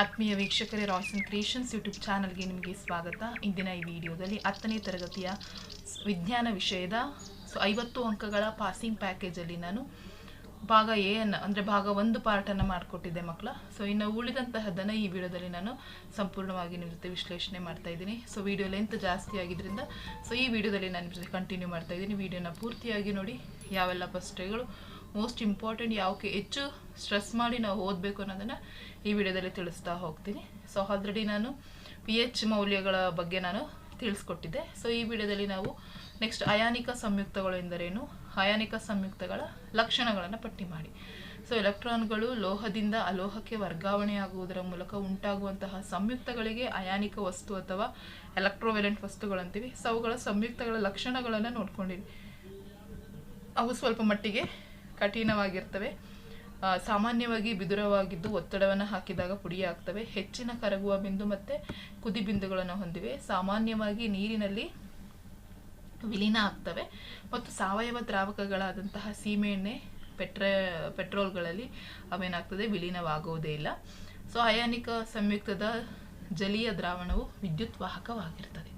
ಆತ್ಮೀಯ ವೀಕ್ಷಕರೇ Royson Creations YouTube ಚಾನಲ್ಗೆ ನಿಮಗೆ ಸ್ವಾಗತ. ಇಂದಿನ ಈ ವಿಡಿಯೋದಲ್ಲಿ ಹತ್ತನೇ ತರಗತಿಯ ವಿಜ್ಞಾನ ವಿಷಯದ ಸೊ ಐವತ್ತು ಅಂಕಗಳ ಪಾಸಿಂಗ್ ಪ್ಯಾಕೇಜಲ್ಲಿ ನಾನು ಭಾಗ ಎ ಅನ್ನು, ಅಂದರೆ ಭಾಗ ಒಂದು ಪಾರ್ಟನ್ನು ಮಾಡಿಕೊಟ್ಟಿದ್ದೆ ಮಕ್ಕಳ. ಸೊ ಇನ್ನು ಉಳಿದಂತಹದ್ದನ್ನು ಈ ವಿಡಿಯೋದಲ್ಲಿ ನಾನು ಸಂಪೂರ್ಣವಾಗಿ ನಿಮ್ಮ ಜೊತೆ ವಿಶ್ಲೇಷಣೆ ಮಾಡ್ತಾ ಇದ್ದೀನಿ. ಸೊ ವಿಡಿಯೋ ಲೆಂತ್ ಜಾಸ್ತಿ ಆಗಿದ್ದರಿಂದ ಸೊ ಈ ವಿಡಿಯೋದಲ್ಲಿ ನಾನು ಜೊತೆ ಕಂಟಿನ್ಯೂ ಮಾಡ್ತಾ ಇದ್ದೀನಿ. ವಿಡಿಯೋನ ಪೂರ್ತಿಯಾಗಿ ನೋಡಿ, ಯಾವೆಲ್ಲ ಪ್ರಶ್ನೆಗಳು ಮೋಸ್ಟ್ ಇಂಪಾರ್ಟೆಂಟ್ ಯಾವಕ್ಕೆ ಹೆಚ್ಚು ಸ್ಟ್ರೆಸ್ ಮಾಡಿ ನಾವು ಓದಬೇಕು ಅನ್ನೋದನ್ನು ಈ ವಿಡಿಯೋದಲ್ಲಿ ತಿಳಿಸ್ತಾ ಹೋಗ್ತೀನಿ. ಸೊ ಆಲ್ರೆಡಿ ನಾನು ಪಿ ಎಚ್ ಮೌಲ್ಯಗಳ ಬಗ್ಗೆ ನಾನು ತಿಳಿಸ್ಕೊಟ್ಟಿದ್ದೆ. ಸೊ ಈ ವಿಡಿಯೋದಲ್ಲಿ ನಾವು ನೆಕ್ಸ್ಟ್ ಅಯಾನಿಕ ಸಂಯುಕ್ತಗಳು ಎಂದರೇನು? ಅಯಾನಿಕ ಸಂಯುಕ್ತಗಳ ಲಕ್ಷಣಗಳನ್ನು ಪಟ್ಟಿ ಮಾಡಿ. ಸೊ ಎಲೆಕ್ಟ್ರಾನ್ಗಳು ಲೋಹದಿಂದ ಅಲೋಹಕ್ಕೆ ವರ್ಗಾವಣೆಯಾಗುವುದರ ಮೂಲಕ ಉಂಟಾಗುವಂತಹ ಸಂಯುಕ್ತಗಳಿಗೆ ಅಯಾನಿಕ ವಸ್ತು ಅಥವಾ ಎಲೆಕ್ಟ್ರೋವೆಲೆಂಟ್ ವಸ್ತುಗಳಂತೀವಿ. ಸೊ ಅವುಗಳ ಸಂಯುಕ್ತಗಳ ಲಕ್ಷಣಗಳನ್ನು ನೋಡ್ಕೊಂಡಿವಿ. ಅವು ಸ್ವಲ್ಪ ಮಟ್ಟಿಗೆ ಕಠಿಣವಾಗಿರ್ತವೆ. ಸಾಮಾನ್ಯವಾಗಿ ಬಿದುರವಾಗಿದ್ದು ಒತ್ತಡವನ್ನು ಹಾಕಿದಾಗ ಪುಡಿಯಾಗ್ತವೆ ಹೆಚ್ಚಿನ ಕರಗುವ ಬಿಂದು ಮತ್ತು ಕುದಿ ಬಿಂದುಗಳನ್ನು ಹೊಂದಿವೆ. ಸಾಮಾನ್ಯವಾಗಿ ನೀರಿನಲ್ಲಿ ವಿಲೀನ ಆಗ್ತವೆ. ಮತ್ತು ಸಾವಯವ ದ್ರಾವಕಗಳಾದಂತಹ ಸೀಮೆಎಣ್ಣೆ, ಪೆಟ್ರ, ಪೆಟ್ರೋಲ್ಗಳಲ್ಲಿ ಅವೇನಾಗ್ತದೆ? ವಿಲೀನವಾಗುವುದೇ ಇಲ್ಲ. ಸೊ, ಅಯಾನಿಕ ಸಂಯುಕ್ತದ ಜಲೀಯ ದ್ರಾವಣವು ವಿದ್ಯುತ್ ವಾಹಕವಾಗಿರ್ತದೆ.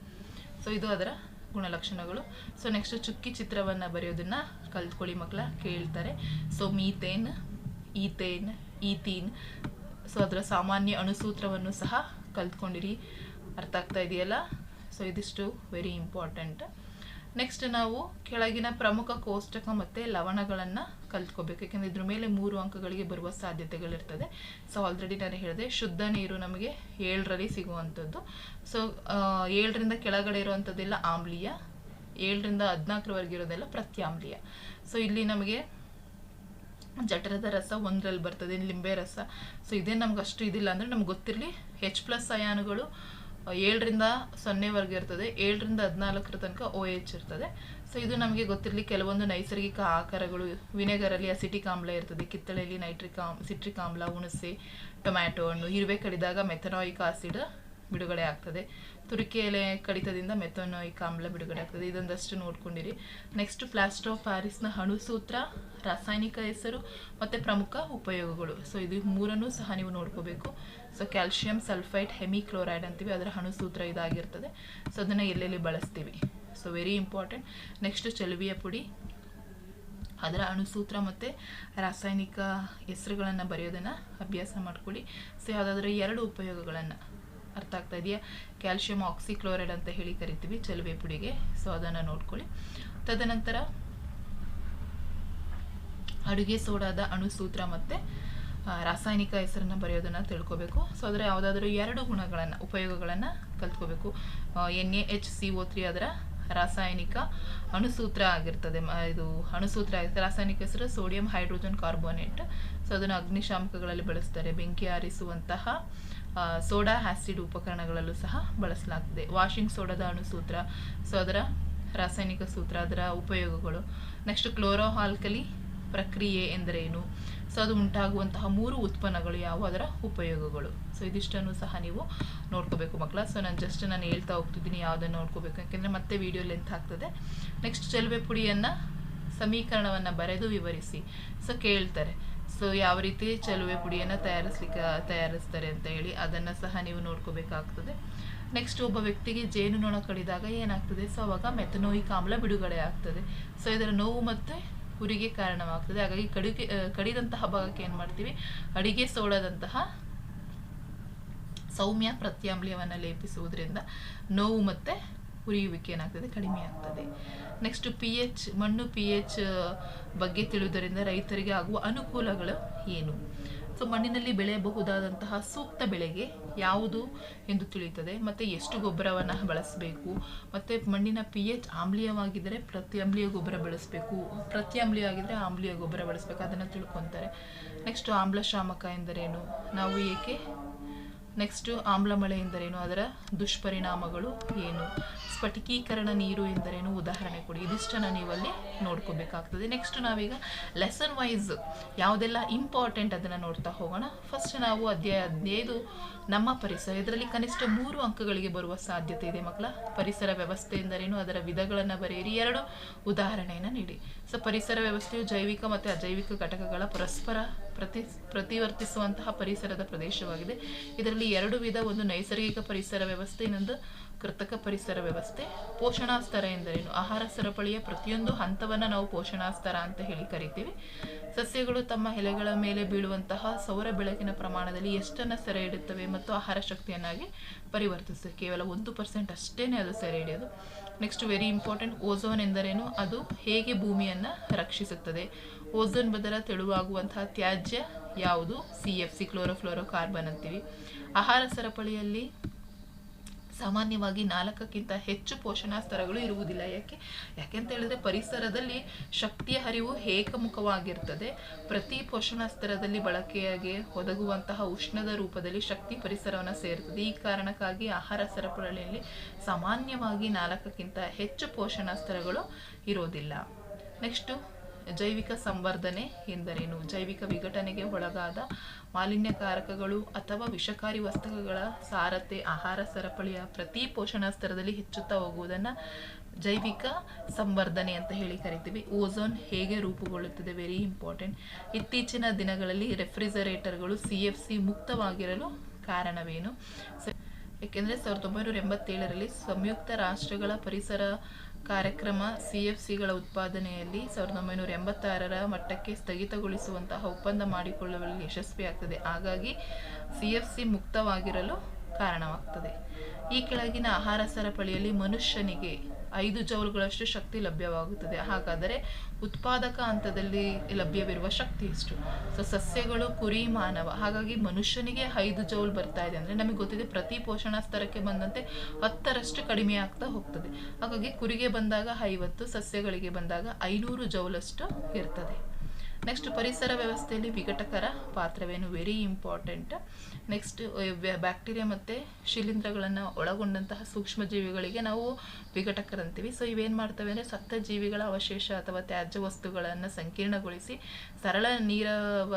ಸೊ, ಇದು ಅದರ ಗುಣಲಕ್ಷಣಗಳು. ಸೊ ನೆಕ್ಸ್ಟ್ ಚುಕ್ಕಿ ಚಿತ್ರವನ್ನು ಬರೆಯೋದನ್ನ ಕಲ್ತ್ಕೊಳ್ಳಿ ಮಕ್ಕಳ ಕೇಳ್ತಾರೆ. So methane ethane ethene so ಅದರ ಸಾಮಾನ್ಯ ಅಣುಸೂತ್ರವನ್ನು ಸಹ ಕಲ್ತ್ಕೊಂಡಿರಿ. ಅರ್ಥ ಆಗ್ತಾ ಇದೆಯಲ್ಲ? ಸೊ ಇದಿಷ್ಟು ವೆರಿ ಇಂಪಾರ್ಟೆಂಟ್ ನೆಕ್ಸ್ಟ್ ನಾವು ಕೆಳಗಿನ ಪ್ರಮುಖ ಕೋಷ್ಟಕ ಮತ್ತು ಲವಣಗಳನ್ನು ಕಲ್ತ್ಕೋಬೇಕು. ಯಾಕೆಂದರೆ ಇದ್ರ ಮೇಲೆ ಮೂರು ಅಂಕಗಳಿಗೆ ಬರುವ ಸಾಧ್ಯತೆಗಳಿರ್ತದೆ. ಸೊ ಆಲ್ರೆಡಿ ನಾನು ಹೇಳಿದೆ, ಶುದ್ಧ ನೀರು ನಮಗೆ ಏಳರಲ್ಲಿ ಸಿಗುವಂಥದ್ದು. ಸೊ ಏಳರಿಂದ ಕೆಳಗಡೆ ಇರುವಂಥದ್ದೆಲ್ಲ ಆಮ್ಲೀಯ, ಏಳರಿಂದ ಹದಿನಾಲ್ಕರವರೆಗೆ ಇರೋದೆಲ್ಲ ಪ್ರತ್ಯಾಮ್ಲೀಯ. ಸೊ ಇಲ್ಲಿ ನಮಗೆ ಜಠರದ ರಸ ಒಂದರಲ್ಲಿ ಬರ್ತದೆ, ಲಿಂಬೆ ರಸ. ಸೊ ಇದೇ ನಮ್ಗೆ ಅಷ್ಟು ಇದಿಲ್ಲ ಅಂದರೆ ನಮ್ಗೆ ಗೊತ್ತಿರಲಿ ಹೆಚ್ ಪ್ಲಸ್ ಅಯಾನುಗಳು ಏಳರಿಂದ ಸೊನ್ನೆವರೆಗೆ ಇರ್ತದೆ, ಏಳರಿಂದ ಹದಿನಾಲ್ಕರ ತನಕ ಓ ಎಚ್ ಇರ್ತದೆ. ಸೊ ಇದು ನಮಗೆ ಗೊತ್ತಿರಲಿ, ಕೆಲವೊಂದು ನೈಸರ್ಗಿಕ ಆಕಾರಗಳು, ವಿನೆಗರಲ್ಲಿ ಅಸಿಟಿಕ್ ಆಮ್ಲ ಇರ್ತದೆ, ಕಿತ್ತಳೆಯಲ್ಲಿ ನೈಟ್ರಿಕ್ ಆಮ್ ಸಿಟ್ರಿಕ್ ಆಮ್ಲ, ಹುಣಸೆ ಟೊಮ್ಯಾಟೊ ಹಣ್ಣು, ಇರುವೆ ಕಡಿದಾಗ ಮೆಥನಾಯಿಕ್ ಆಸಿಡ್ ಬಿಡುಗಡೆ ಆಗ್ತದೆ. ತುರಿಕೆ ಎಲೆ ಕಡಿತದಿಂದ ಮೆಥನೋಯಿಕ್ ಆಮ್ಲ ಬಿಡುಗಡೆ ಆಗ್ತದೆ. ಇದೊಂದಷ್ಟು ನೋಡ್ಕೊಂಡಿರಿ. ನೆಕ್ಸ್ಟ್ ಪ್ಲಾಸ್ಟರ್ ಆಫ್ ಪ್ಯಾರಿಸ್ನ ಅಣುಸೂತ್ರ ರಾಸಾಯನಿಕ ಹೆಸರು ಮತ್ತು ಪ್ರಮುಖ ಉಪಯೋಗಗಳು. ಸೊ ಇದು ಮೂರನ್ನು ಸಹ ನೀವು ನೋಡ್ಕೋಬೇಕು. ಸೊ ಕ್ಯಾಲ್ಶಿಯಂ ಸಲ್ಫೈಡ್ ಹೆಮಿಕ್ಲೋರೈಡ್ ಅಂತೀವಿ. ಅದರ ಅಣುಸೂತ್ರ ಇದಾಗಿರ್ತದೆ. ಸೊ ಅದನ್ನು ಎಲ್ಲೆಲ್ಲಿ ಬಳಸ್ತೀವಿ? ಸೊ ವೆರಿ ಇಂಪಾರ್ಟೆಂಟ್ ನೆಕ್ಸ್ಟ್ ಚಲುವಿಯ ಪುಡಿ. ಅದರ ಅಣುಸೂತ್ರ ಮತ್ತು ರಾಸಾಯನಿಕ ಹೆಸರುಗಳನ್ನು ಬರೆಯೋದನ್ನು ಅಭ್ಯಾಸ ಮಾಡ್ಕೊಳ್ಳಿ. ಸೊ ಯಾವುದಾದ್ರೂ ಎರಡು ಉಪಯೋಗಗಳನ್ನು. ಅರ್ಥ ಆಗ್ತಾ ಇದೆಯಾ? ಕ್ಯಾಲ್ಶಿಯಂ ಆಕ್ಸಿಕ್ಲೋರೈಡ್ ಅಂತ ಹೇಳಿ ಕರಿತೀವಿ ಚಲುವೆ ಪುಡಿಗೆ. ಸೊ ಅದನ್ನು ನೋಡ್ಕೊಳ್ಳಿ. ತದನಂತರ ಅಡುಗೆ ಸೋಡಾದ ಅಣುಸೂತ್ರ ಮತ್ತು ರಾಸಾಯನಿಕ ಹೆಸರನ್ನು ಬರೆಯೋದನ್ನು ತಿಳ್ಕೋಬೇಕು. ಸೊ ಅದರ ಯಾವುದಾದ್ರೂ ಎರಡು ಗುಣಗಳನ್ನು, ಉಪಯೋಗಗಳನ್ನು ಕಲ್ತ್ಕೋಬೇಕು. N A H C O three ಅದರ ರಾಸಾಯನಿಕ ಅಣುಸೂತ್ರ ಆಗಿರ್ತದೆ. ಇದು ಅಣುಸೂತ್ರ, ರಾಸಾಯನಿಕ ಹೆಸರು ಸೋಡಿಯಂ ಹೈಡ್ರೋಜನ್ ಕಾರ್ಬೋನೇಟ್. ಸೊ ಅದನ್ನು ಅಗ್ನಿಶಾಮಕಗಳಲ್ಲಿ ಬಳಸ್ತಾರೆ. ಬೆಂಕಿ ಆರಿಸುವಂತಹ ಸೋಡಾ ಆ್ಯಸಿಡ್ ಉಪಕರಣಗಳಲ್ಲೂ ಸಹ ಬಳಸಲಾಗ್ತದೆ. ವಾಷಿಂಗ್ ಸೋಡಾದ ಅಣುಸೂತ್ರ ಸೊ ಅದರ ರಾಸಾಯನಿಕ ಸೂತ್ರ, ಅದರ ಉಪಯೋಗಗಳು. ನೆಕ್ಸ್ಟ್ ಕ್ಲೋರೋಹಾಲ್ಕಲಿ ಪ್ರಕ್ರಿಯೆ ಎಂದರೇನು? ಸೊ ಅದು ಉಂಟಾಗುವಂತಹ ಮೂರು ಉತ್ಪನ್ನಗಳು ಯಾವುವು? ಅದರ ಉಪಯೋಗಗಳು. ಸೊ ಇದಿಷ್ಟನ್ನು ಸಹ ನೀವು ನೋಡ್ಕೋಬೇಕು ಮಕ್ಕಳ. ಸೊ ನಾನು ಜಸ್ಟ್ ನಾನು ಹೇಳ್ತಾ ಹೋಗ್ತಿದ್ದೀನಿ ಯಾವುದನ್ನು ನೋಡ್ಕೋಬೇಕು. ಯಾಕೆಂದರೆ ಮತ್ತೆ ವಿಡಿಯೋ ಲೆಂತ್ ಆಗ್ತದೆ. ನೆಕ್ಸ್ಟ್ ಚೆಲುವೆ ಪುಡಿಯನ್ನು ಸಮೀಕರಣವನ್ನು ಬರೆದು ವಿವರಿಸಿ. ಸೊ ಕೇಳ್ತಾರೆ. ಸೊ ಯಾವ ರೀತಿ ಚಲುವೆ ಪುಡಿಯನ್ನು ತಯಾರಿಸ್ಲಿಕ್ಕೆ, ತಯಾರಿಸ್ತಾರೆ ಅಂತ ಹೇಳಿ ಅದನ್ನು ಸಹ ನೀವು ನೋಡ್ಕೋಬೇಕಾಗ್ತದೆ. ನೆಕ್ಸ್ಟ್ ಒಬ್ಬ ವ್ಯಕ್ತಿಗೆ ಜೇನುನೊಣ ಕಡಿದಾಗ ಏನಾಗ್ತದೆ? ಸೊ ಅವಾಗ ಮೆಥನೋಯಿಕ್ ಆಮ್ಲ ಬಿಡುಗಡೆ ಆಗ್ತದೆ. ಸೊ ಇದರ ನೋವು ಮತ್ತು ಉರಿಗೆ ಕಾರಣವಾಗ್ತದೆ. ಹಾಗಾಗಿ ಕಡಿಗೆ ಕಡಿದಂತಹ ಭಾಗಕ್ಕೆ ಏನು ಮಾಡ್ತೀವಿ? ಅಡಿಗೆ ಸೋಡದಂತಹ ಸೌಮ್ಯ ಪ್ರತ್ಯಾಮ್ಲಯವನ್ನು ಲೇಪಿಸುವುದರಿಂದ ನೋವು ಮತ್ತು ಉರಿಯುವಿಕೆ ಏನಾಗ್ತದೆ? ಕಡಿಮೆ ಆಗ್ತದೆ. ನೆಕ್ಸ್ಟ್ ಪಿ ಎಚ್ ಮಣ್ಣು ಪಿ ಎಚ್ ಬಗ್ಗೆ ತಿಳಿಯುವುದರಿಂದ ರೈತರಿಗೆ ಆಗುವ ಅನುಕೂಲಗಳು ಏನು? ಸೊ ಮಣ್ಣಿನಲ್ಲಿ ಬೆಳೆಯಬಹುದಾದಂತಹ ಸೂಕ್ತ ಬೆಳೆಗೆ ಯಾವುದು ಎಂದು ತಿಳಿಯುತ್ತದೆ? ಮತ್ತು ಎಷ್ಟು ಗೊಬ್ಬರವನ್ನು ಬಳಸಬೇಕು? ಮತ್ತು ಮಣ್ಣಿನ ಪಿ ಎಚ್ ಆಮ್ಲೀಯವಾಗಿದ್ದರೆ ಪ್ರತ್ಯಾಮ್ಲೀಯ ಗೊಬ್ಬರ ಬಳಸಬೇಕು. ಪ್ರತ್ಯಾಮ್ಲೀಯ ಆಗಿದ್ದರೆ ಆಮ್ಲೀಯ ಗೊಬ್ಬರ ಬಳಸಬೇಕು. ಅದನ್ನು ತಿಳ್ಕೊತಾರೆ. ನೆಕ್ಸ್ಟ್ ಆಮ್ಲಶಾಮಕ ಎಂದರೇನು? ನಾವು ಏಕೆ ನೆಕ್ಸ್ಟು ಆಮ್ಲಮಳೆ ಎಂದರೇನು? ಅದರ ದುಷ್ಪರಿಣಾಮಗಳು ಏನು? ಸ್ಫಟಿಕೀಕರಣ ನೀರು ಎಂದರೇನು? ಉದಾಹರಣೆ ಕೊಡಿ. ಇದಿಷ್ಟನ್ನು ನೀವಲ್ಲಿ ನೋಡ್ಕೋಬೇಕಾಗ್ತದೆ. ನೆಕ್ಸ್ಟ್ ನಾವೀಗ ಲೆಸನ್ ವೈಸ್ ಯಾವುದೆಲ್ಲ ಇಂಪಾರ್ಟೆಂಟ್ ಅದನ್ನು ನೋಡ್ತಾ ಹೋಗೋಣ. ಫಸ್ಟ್ ನಾವು ಅಧ್ಯಾಯ ಹದಿನೈದು, ನಮ್ಮ ಪರಿಸರ. ಇದರಲ್ಲಿ ಕನಿಷ್ಠ ಮೂರು ಅಂಕಗಳಿಗೆ ಬರುವ ಸಾಧ್ಯತೆ ಇದೆ ಮಕ್ಕಳ. ಪರಿಸರ ವ್ಯವಸ್ಥೆ ಎಂದರೇನು? ಅದರ ವಿಧಗಳನ್ನು ಬರೆಯಿರಿ. ಎರಡು ಉದಾಹರಣೆಯನ್ನು ನೀಡಿ. ಸೊ ಪರಿಸರ ವ್ಯವಸ್ಥೆಯು ಜೈವಿಕ ಮತ್ತು ಅಜೈವಿಕ ಘಟಕಗಳ ಪರಸ್ಪರ ಪ್ರತಿ, ಪ್ರತಿವರ್ತಿಸುವಂತಹ ಪರಿಸರದ ಪ್ರದೇಶವಾಗಿದೆ. ಇದರಲ್ಲಿ ಎರಡು ವಿಧ ಒಂದು ನೈಸರ್ಗಿಕ ಪರಿಸರ ವ್ಯವಸ್ಥೆ, ಇನ್ನೊಂದು ಕೃತಕ ಪರಿಸರ ವ್ಯವಸ್ಥೆ. ಪೋಷಣಾ ಸ್ತರ ಎಂದರೇನು? ಆಹಾರ ಸರಪಳಿಯ ಪ್ರತಿಯೊಂದು ಹಂತವನ್ನು ನಾವು ಪೋಷಣಾ ಸ್ತರ ಅಂತ ಹೇಳಿ ಕರಿತೀವಿ. ಸಸ್ಯಗಳು ತಮ್ಮ ಎಲೆಗಳ ಮೇಲೆ ಬೀಳುವಂತಹ ಸೌರ ಬೆಳಕಿನ ಪ್ರಮಾಣದಲ್ಲಿ ಎಷ್ಟನ್ನು ಸೆರೆ ಹಿಡುತ್ತವೆ ಮತ್ತು ಆಹಾರ ಶಕ್ತಿಯನ್ನಾಗಿ ಪರಿವರ್ತಿಸುತ್ತೆ ಕೇವಲ ಒಂದು ಪರ್ಸೆಂಟ್ ಅಷ್ಟೇ ಅದು ಸೆರೆ ಹಿಡಿಯೋದು. ನೆಕ್ಸ್ಟ್ ವೆರಿ ಇಂಪಾರ್ಟೆಂಟ್, ಓಝೋನ್ ಎಂದರೇನು? ಅದು ಹೇಗೆ ಭೂಮಿಯನ್ನು ರಕ್ಷಿಸುತ್ತದೆ? ಓಝೋನ್ ಬದಲ ತೆಳುವಾಗುವಂತಹ ತ್ಯಾಜ್ಯ ಯಾವುದು? C F C chlorofluorocarbon ಅಂತೀವಿ. ಆಹಾರ ಸರಪಳಿಯಲ್ಲಿ ಸಾಮಾನ್ಯವಾಗಿ ನಾಲ್ಕಕ್ಕಿಂತ ಹೆಚ್ಚು ಪೋಷಣಾ ಸ್ತರಗಳು ಇರುವುದಿಲ್ಲ. ಯಾಕೆ? ಯಾಕೆಂತ ಹೇಳಿದ್ರೆ ಪರಿಸರದಲ್ಲಿ ಶಕ್ತಿಯ ಹರಿವು ಏಕಮುಖವಾಗಿರ್ತದೆ. ಪ್ರತಿ ಪೋಷಣಾ ಸ್ತರದಲ್ಲಿ ಬಳಕೆಯಾಗಿ ಒದಗುವಂತಹ ಉಷ್ಣದ ರೂಪದಲ್ಲಿ ಶಕ್ತಿ ಪರಿಸರವನ್ನು ಸೇರ್ತದೆ ಈ ಕಾರಣಕ್ಕಾಗಿ ಆಹಾರ ಸರಪಳಿಯಲ್ಲಿ ಸಾಮಾನ್ಯವಾಗಿ ನಾಲ್ಕಕ್ಕಿಂತ ಹೆಚ್ಚು ಪೋಷಣಾ ಸ್ತರಗಳು ಇರೋದಿಲ್ಲ ನೆಕ್ಸ್ಟು ಜೈವಿಕ ಸಂವರ್ಧನೆ ಎಂದರೇನು? ಜೈವಿಕ ವಿಘಟನೆಗೆ ಒಳಗಾದ ಮಾಲಿನ್ಯಕಾರಕಗಳು ಅಥವಾ ವಿಷಕಾರಿ ವಸ್ತುಗಳ ಸಾರತೆ, ಆಹಾರ ಸರಪಳಿಯ ಪ್ರತಿ ಪೋಷಣಾ ಸ್ತರದಲ್ಲಿ ಹೆಚ್ಚುತ್ತಾ ಹೋಗುವುದನ್ನು ಜೈವಿಕ ಸಂವರ್ಧನೆ ಅಂತ ಹೇಳಿ ಕರಿತೀವಿ. ಓಝೋನ್ ಹೇಗೆ ರೂಪುಗೊಳ್ಳುತ್ತದೆ? ವೆರಿ ಇಂಪಾರ್ಟೆಂಟ್ ಇತ್ತೀಚಿನ ದಿನಗಳಲ್ಲಿ ರೆಫ್ರಿಜರೇಟರ್ಗಳು ಸಿ ಎಫ್ ಸಿ ಮುಕ್ತವಾಗಿರಲು ಕಾರಣವೇನು? ಏಕೆಂದರೆ ಸಾವಿರದ ಒಂಬೈನೂರ ಎಂಬತ್ತೇಳರಲ್ಲಿ ಸಂಯುಕ್ತ ರಾಷ್ಟ್ರಗಳ ಪರಿಸರ ಕಾರ್ಯಕ್ರಮ ಸಿಎಫ್ಸಿಗಳ ಎಫ್ ಸಿಗಳ ಉತ್ಪಾದನೆಯಲ್ಲಿ ಸಾವಿರದ ಒಂಬೈನೂರ ಎಂಬತ್ತಾರರ ಮಟ್ಟಕ್ಕೆ ಸ್ಥಗಿತಗೊಳಿಸುವಂತಹ ಒಪ್ಪಂದ ಮಾಡಿಕೊಳ್ಳುವಲ್ಲಿ ಯಶಸ್ವಿಯಾಗ್ತದೆ. ಹಾಗಾಗಿ ಸಿ ಎಫ್ ಸಿ ಮುಕ್ತವಾಗಿರಲು ಕಾರಣವಾಗ್ತದೆ. ಈ ಕೆಳಗಿನ ಆಹಾರ ಸರಪಳಿಯಲ್ಲಿ ಮನುಷ್ಯನಿಗೆ ಐದು ಜೌಲ್ಗಳಷ್ಟು ಶಕ್ತಿ ಲಭ್ಯವಾಗುತ್ತದೆ. ಹಾಗಾದರೆ ಉತ್ಪಾದಕ ಹಂತದಲ್ಲಿ ಲಭ್ಯವಿರುವ ಶಕ್ತಿ ಎಷ್ಟು? ಸೊ ಸಸ್ಯಗಳು ಕುರಿ, ಮಾನವ. ಹಾಗಾಗಿ ಮನುಷ್ಯನಿಗೆ ಐದು ಜೌಲ್ ಬರ್ತಾ ಇದೆ ಅಂದರೆ ನಮಗೆ ಗೊತ್ತಿದೆ ಪ್ರತಿ ಪೋಷಣಾ ಸ್ತರಕ್ಕೆ ಬಂದಂತೆ ಹತ್ತರಷ್ಟು ಕಡಿಮೆ ಆಗ್ತಾ ಹೋಗ್ತದೆ. ಹಾಗಾಗಿ ಕುರಿಗೆ ಬಂದಾಗ ಐವತ್ತು, ಸಸ್ಯಗಳಿಗೆ ಬಂದಾಗ ಐನೂರು ಜೌಲಷ್ಟು ಇರ್ತದೆ. ನೆಕ್ಸ್ಟ್ ಪರಿಸರ ವ್ಯವಸ್ಥೆಯಲ್ಲಿ ವಿಘಟಕರ ಪಾತ್ರವೇನು? ವೆರಿ ಇಂಪಾರ್ಟೆಂಟ್ ನೆಕ್ಸ್ಟ್ ಬ್ಯಾಕ್ಟೀರಿಯಾ ಮತ್ತು ಶಿಲೀಂಧ್ರಗಳನ್ನು ಒಳಗೊಂಡಂತಹ ಸೂಕ್ಷ್ಮ ಜೀವಿಗಳಿಗೆ ನಾವು ವಿಘಟಕರಂತೀವಿ. ಸೊ ಇವೇನು ಮಾಡ್ತವೆ ಅಂದರೆ ಸತ್ತ ಜೀವಿಗಳ ಅವಶೇಷ ಅಥವಾ ತ್ಯಾಜ್ಯ ವಸ್ತುಗಳನ್ನು ಸಂಕೀರ್ಣಗೊಳಿಸಿ ಸರಳ ನೀರವ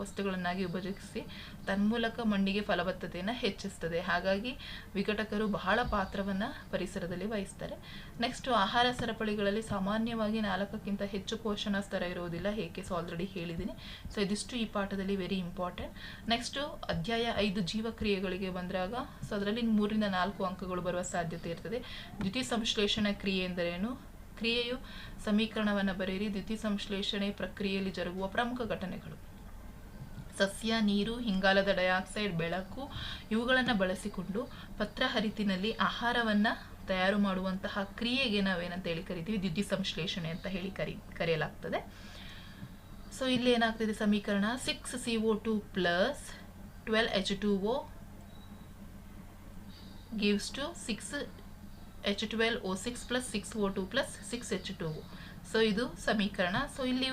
ವಸ್ತುಗಳನ್ನಾಗಿ ವಿಭಜಿಸಿ ತನ್ಮೂಲಕ ಮಣ್ಣಿಗೆ ಫಲವತ್ತತೆಯನ್ನು ಹೆಚ್ಚಿಸ್ತದೆ. ಹಾಗಾಗಿ ವಿಘಟಕರು ಬಹಳ ಪಾತ್ರವನ್ನು ಪರಿಸರದಲ್ಲಿ ವಹಿಸ್ತಾರೆ. ನೆಕ್ಸ್ಟ್ ಆಹಾರ ಸರಪಳಿಗಳಲ್ಲಿ ಸಾಮಾನ್ಯವಾಗಿ ನಾಲ್ಕಕ್ಕಿಂತ ಹೆಚ್ಚು ಪೋಷಣಾ ಸ್ತರ ಇರುವುದಿಲ್ಲ. ಏಕೆ ಸೊ ಆಲ್ರೆಡಿ ಹೇಳಿದ್ದೀನಿ. ಸೊ ಇದಿಷ್ಟು ಈ ಪಾಠದಲ್ಲಿ ವೆರಿ ಇಂಪಾರ್ಟೆಂಟ್ ನೆಕ್ಸ್ಟು ಅಧ್ಯಾಯ ಐದು ಜೀವಕ್ರಿಯೆಗಳಿಗೆ ಬಂದಾಗ ಸೊ ಅದರಲ್ಲಿ ಮೂರಿಂದ ನಾಲ್ಕು ಅಂಕಗಳು ಬರುವ ಸಾಧ್ಯತೆ ಇರ್ತದೆ. ದ್ವಿತೀಯ ಸಂಶ್ಲೇಷಣಾ ಕ್ರಿಯೆ ಎಂದರೇನು? ಕ್ರಿಯೆಯು ಸಮೀಕರಣವನ್ನು ಬರೆಯಿರಿ. ದ್ವಿತೀಯ ಸಂಶ್ಲೇಷಣೆ ಪ್ರಕ್ರಿಯೆಯಲ್ಲಿ ಜರುಗುವ ಪ್ರಮುಖ ಘಟನೆಗಳು. ಸಸ್ಯ, ನೀರು ಇಂಗಾಲದ ಡೈಆಕ್ಸೈಡ್, ಬೆಳಕು ಇವುಗಳನ್ನು ಬಳಸಿಕೊಂಡು ಪತ್ರಹರಿತಿನಲ್ಲಿ ಆಹಾರವನ್ನು ತಯಾರು ಮಾಡುವಂತಹ ಕ್ರಿಯೆಗೆ ನಾವೇನಂತ ಹೇಳಿ ಕರಿತೀವಿ, ದ್ಯುತಿ ಸಂಶ್ಲೇಷಣೆ ಅಂತ ಹೇಳಿ ಕರಿ, ಕರೆಯಲಾಗ್ತದೆ. ಸೊ ಇಲ್ಲಿ ಏನಾಗ್ತಿದೆ ಸಮೀಕರಣ? Six C O two plus twelve H two O gives two six H twelve O six plus six O two plus six H two O so ಇದು ಸಮೀಕರಣ. ಸೊ ಇಲ್ಲಿ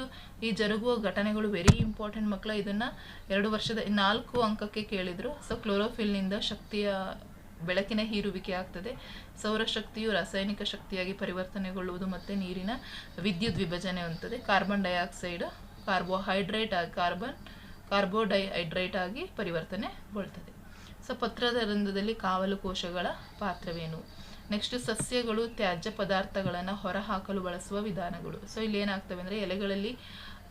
ಈ ಜರುಗುವ ಘಟನೆಗಳು ವೆರಿ ಇಂಪಾರ್ಟೆಂಟ್ ಮಕ್ಕಳ. ಇದನ್ನು ಎರಡು ವರ್ಷದ, ನಾಲ್ಕು ಅಂಕಕ್ಕೆ ಕೇಳಿದರು. ಸೊ ಕ್ಲೋರೋಫಿಲ್ನಿಂದ ಶಕ್ತಿಯ ಬೆಳಕಿನ ಹೀರುವಿಕೆ ಆಗ್ತದೆ. ಸೌರಶಕ್ತಿಯು ರಾಸಾಯನಿಕ ಶಕ್ತಿಯಾಗಿ ಪರಿವರ್ತನೆಗೊಳ್ಳುವುದು ಮತ್ತು ನೀರಿನ ವಿದ್ಯುತ್ ವಿಭಜನೆ ಹೊಂದುತ್ತದೆ ಕಾರ್ಬನ್ ಡೈಆಕ್ಸೈಡ್ ಕಾರ್ಬೋಹೈಡ್ರೇಟ್ ಆಗಿ ಕಾರ್ಬನ್ ಕಾರ್ಬೋಡೈಹೈಡ್ರೇಟ್ ಆಗಿ ಪರಿವರ್ತನೆಗೊಳ್ತದೆ. ಸೊ ಪತ್ರದ ರಂಧ್ರದಲ್ಲಿ ಕಾವಲು ಕೋಶಗಳ ಪಾತ್ರವೇನು? ನೆಕ್ಸ್ಟ್ ಸಸ್ಯಗಳು ತ್ಯಾಜ್ಯ ಪದಾರ್ಥಗಳನ್ನು ಹೊರಹಾಕಲು ಬಳಸುವ ವಿಧಾನಗಳು. ಸೊ ಇಲ್ಲಿ ಏನಾಗ್ತವೆ ಅಂದರೆ ಎಲೆಗಳಲ್ಲಿ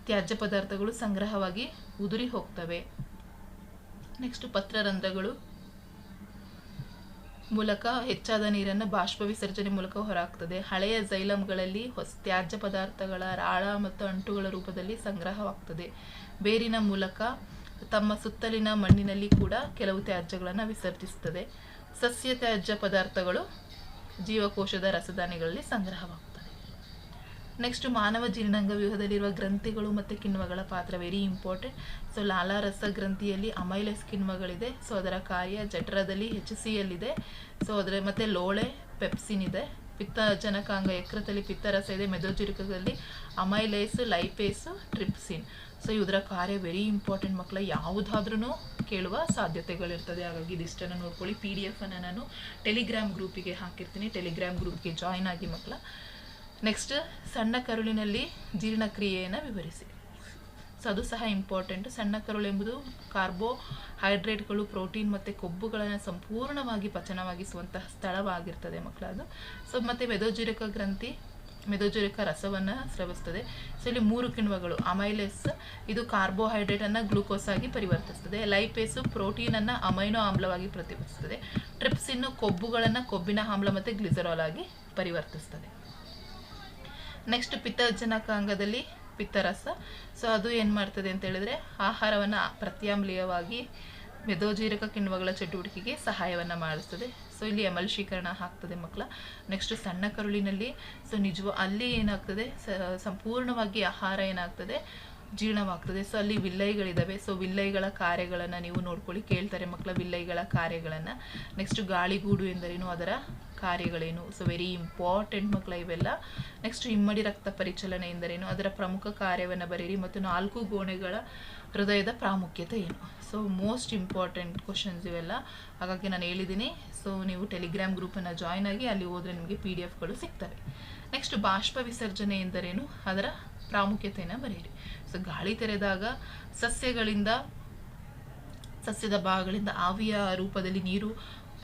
ತ್ಯಾಜ್ಯ ಪದಾರ್ಥಗಳು ಸಂಗ್ರಹವಾಗಿ ಉದುರಿ ಹೋಗ್ತವೆ. ನೆಕ್ಸ್ಟ್ ಪತ್ರರಂಧ್ರಗಳು. ಮೂಲಕ ಹೆಚ್ಚಾದ ನೀರನ್ನು ಬಾಷ್ಪ ವಿಸರ್ಜನೆ ಮೂಲಕ ಹೊರಹಾಕ್ತದೆ. ಹಳೆಯ ಜೈಲಮ್ಗಳಲ್ಲಿ ಹೊಸ, ತ್ಯಾಜ್ಯ ಪದಾರ್ಥಗಳ ರಾಳ ಮತ್ತು ಅಂಟುಗಳ ರೂಪದಲ್ಲಿ ಸಂಗ್ರಹವಾಗ್ತದೆ. ಬೇರಿನ ಮೂಲಕ ತಮ್ಮ ಸುತ್ತಲಿನ ಮಣ್ಣಿನಲ್ಲಿ ಕೂಡ ಕೆಲವು ತ್ಯಾಜ್ಯಗಳನ್ನು ವಿಸರ್ಜಿಸುತ್ತದೆ ಸಸ್ಯ ತ್ಯಾಜ್ಯ ಪದಾರ್ಥಗಳು ಜೀವಕೋಶದ ರಸದಾನಿಗಳಲ್ಲಿ ಸಂಗ್ರಹವಾಗುತ್ತದೆ. ನೆಕ್ಸ್ಟ್ ಮಾನವ ಜೀರ್ಣಾಂಗ ವ್ಯೂಹದಲ್ಲಿರುವ ಗ್ರಂಥಿಗಳು ಮತ್ತು ಕಿಣ್ವಗಳ ಪಾತ್ರ ವೆರಿ ಇಂಪಾರ್ಟೆಂಟ್ ಸೊ ಲಾಲಾರಸ ಗ್ರಂಥಿಯಲ್ಲಿ ಅಮೈಲಸ್ ಕಿಣ್ವಗಳಿದೆ. ಸೊ ಅದರ ಕಾರ್ಯ ಜಠರದಲ್ಲಿ ಹೆಚ್ ಸಿ ಎಲ್ ಇದೆ. ಸೊ ಅದರ ಮತ್ತು ಲೋಳೆ, ಪೆಪ್ಸಿನ್ ಇದೆ. ಪಿತ್ತಜನಕಾಂಗ ಯಕೃತಲ್ಲಿ ಪಿತ್ತರಸ ಇದೆ. ಮೆದೋಜೀರಕದಲ್ಲಿ ಅಮೈಲೇಸ್, ಲೈಪೇಸು, ಟ್ರಿಪ್ಸಿನ್. ಸೊ ಇದರ ಕಾರ್ಯ ವೆರಿ ಇಂಪಾರ್ಟೆಂಟ್ ಮಕ್ಕಳ ಯಾವುದಾದ್ರೂ ಕೇಳುವ ಸಾಧ್ಯತೆಗಳಿರ್ತದೆ. ಹಾಗಾಗಿ ಇದಿಷ್ಟನ್ನು ನೋಡ್ಕೊಳ್ಳಿ. ಪಿ ಡಿ ಎಫನ್ನು ನಾನು ಟೆಲಿಗ್ರಾಮ್ ಗ್ರೂಪಿಗೆ ಹಾಕಿರ್ತೀನಿ. ಟೆಲಿಗ್ರಾಮ್ ಗ್ರೂಪ್ಗೆ ಜಾಯ್ನ್ ಆಗಿ ಮಕ್ಕಳ ನೆಕ್ಸ್ಟ್ ಸಣ್ಣ ಕರುಳಿನಲ್ಲಿ ಜೀರ್ಣಕ್ರಿಯೆಯನ್ನು ವಿವರಿಸಿ. ಸೊ ಅದು ಸಹ ಇಂಪಾರ್ಟೆಂಟ್ ಸಣ್ಣ ಕರುಳು ಎಂಬುದು ಕಾರ್ಬೋಹೈಡ್ರೇಟ್ಗಳು ಪ್ರೋಟೀನ್ ಮತ್ತು ಕೊಬ್ಬುಗಳನ್ನು ಸಂಪೂರ್ಣವಾಗಿ ಪಚನವಾಗಿಸುವಂತಹ ಸ್ಥಳವಾಗಿರ್ತದೆ ಮಕ್ಕಳ ಅದು ಸೊ ಮತ್ತು ವೆದೋಜೀರಕ ಗ್ರಂಥಿ ಮೆದೋಜೀರಕ ರಸವನ್ನು ಸ್ರವಿಸ್ತದೆ. ಸೊ ಇಲ್ಲಿ ಮೂರು ಕಿಣ್ವಗಳು, ಅಮೈಲೇಸ್, ಇದು ಕಾರ್ಬೋಹೈಡ್ರೇಟನ್ನು ಗ್ಲೂಕೋಸ್ ಆಗಿ ಪರಿವರ್ತಿಸ್ತದೆ. ಲೈಪೇಸು ಪ್ರೋಟೀನನ್ನು ಅಮೈನೋ ಆಮ್ಲವಾಗಿ ಪ್ರತಿಭಿಸ್ತದೆ ಟ್ರಿಪ್ಸಿನ್ನು ಕೊಬ್ಬುಗಳನ್ನು ಕೊಬ್ಬಿನ ಆಮ್ಲ ಮತ್ತು ಗ್ಲಿಸರಾಲ್ ಆಗಿ ಪರಿವರ್ತಿಸ್ತದೆ. ನೆಕ್ಸ್ಟ್ ಪಿತ್ತಜನಕಾಂಗದಲ್ಲಿ ಪಿತ್ತರಸ. ಸೊ ಅದು ಏನು ಮಾಡ್ತದೆ ಅಂತ ಹೇಳಿದ್ರೆ, ಆಹಾರವನ್ನು ಪ್ರತ್ಯಾಮ್ಲೀಯವಾಗಿ ಮೆದೋಜೀರಕ ಕಿಣ್ವಗಳ ಚಟುವಟಿಕೆಗೆ ಸಹಾಯವನ್ನು ಮಾಡಿಸ್ತದೆ. ಸೊ ಇಲ್ಲಿ ಅಮಲ್ಶೀಕರಣ ಆಗ್ತದೆ ಮಕ್ಕಳ. ನೆಕ್ಸ್ಟ್ ಸಣ್ಣ ಕರುಳಿನಲ್ಲಿ. ಸೊ ನಿಜವ ಅಲ್ಲಿ ಏನಾಗ್ತದೆ? ಸಂಪೂರ್ಣವಾಗಿ ಆಹಾರ ಏನಾಗ್ತದೆ? ಜೀರ್ಣವಾಗ್ತದೆ. ಸೊ ಅಲ್ಲಿ ವಿಲ್ಲೈಗಳಿದ್ದಾವೆ ಸೊ ವಿಲ್ಲೈಗಳ ಕಾರ್ಯಗಳನ್ನು ನೀವು ನೋಡ್ಕೊಳ್ಳಿ. ಕೇಳ್ತಾರೆ ಮಕ್ಕಳ ವಿಲ್ಲೈಗಳ ಕಾರ್ಯಗಳನ್ನು. ನೆಕ್ಸ್ಟ್ ಗಾಳಿಗೂಡು ಎಂದರೇನು? ಅದರ ಕಾರ್ಯಗಳೇನು? ಸೊ ವೆರಿ ಇಂಪಾರ್ಟೆಂಟ್ ಮಕ್ಕಳ ಇವೆಲ್ಲ. ನೆಕ್ಸ್ಟ್ ಇಮ್ಮಡಿ ರಕ್ತ ಪರಿಚಲನೆ ಎಂದರೇನು? ಅದರ ಪ್ರಮುಖ ಕಾರ್ಯವನ್ನು ಬರೀರಿ ಮತ್ತು ನಾಲ್ಕು ಗೋಣೆಗಳ ಹೃದಯದ ಪ್ರಾಮುಖ್ಯತೆ ಏನು? ಸೊ ಮೋಸ್ಟ್ ಇಂಪಾರ್ಟೆಂಟ್ ಕ್ವಶನ್ಸ್ ಇವೆಲ್ಲ. ಹಾಗಾಗಿ ನಾನು ಹೇಳಿದ್ದೀನಿ. ಸೊ ನೀವು ಟೆಲಿಗ್ರಾಮ್ ಗ್ರೂಪನ್ನು ಜಾಯ್ನ್ ಆಗಿ ಅಲ್ಲಿ ಹೋದರೆ ನಿಮಗೆ ಪಿ ಡಿ ಎಫ್ಗಳು ಸಿಗ್ತವೆ. ನೆಕ್ಸ್ಟ್ ಬಾಷ್ಪ ವಿಸರ್ಜನೆ ಎಂದರೇನು? ಅದರ ಪ್ರಾಮುಖ್ಯತೆಯನ್ನು ಬರೆಯಿರಿ. ಸೊ ಗಾಳಿ ತೆರೆದಾಗ ಸಸ್ಯಗಳಿಂದ, ಸಸ್ಯದ ಭಾಗಗಳಿಂದ ಆವಿಯ ರೂಪದಲ್ಲಿ ನೀರು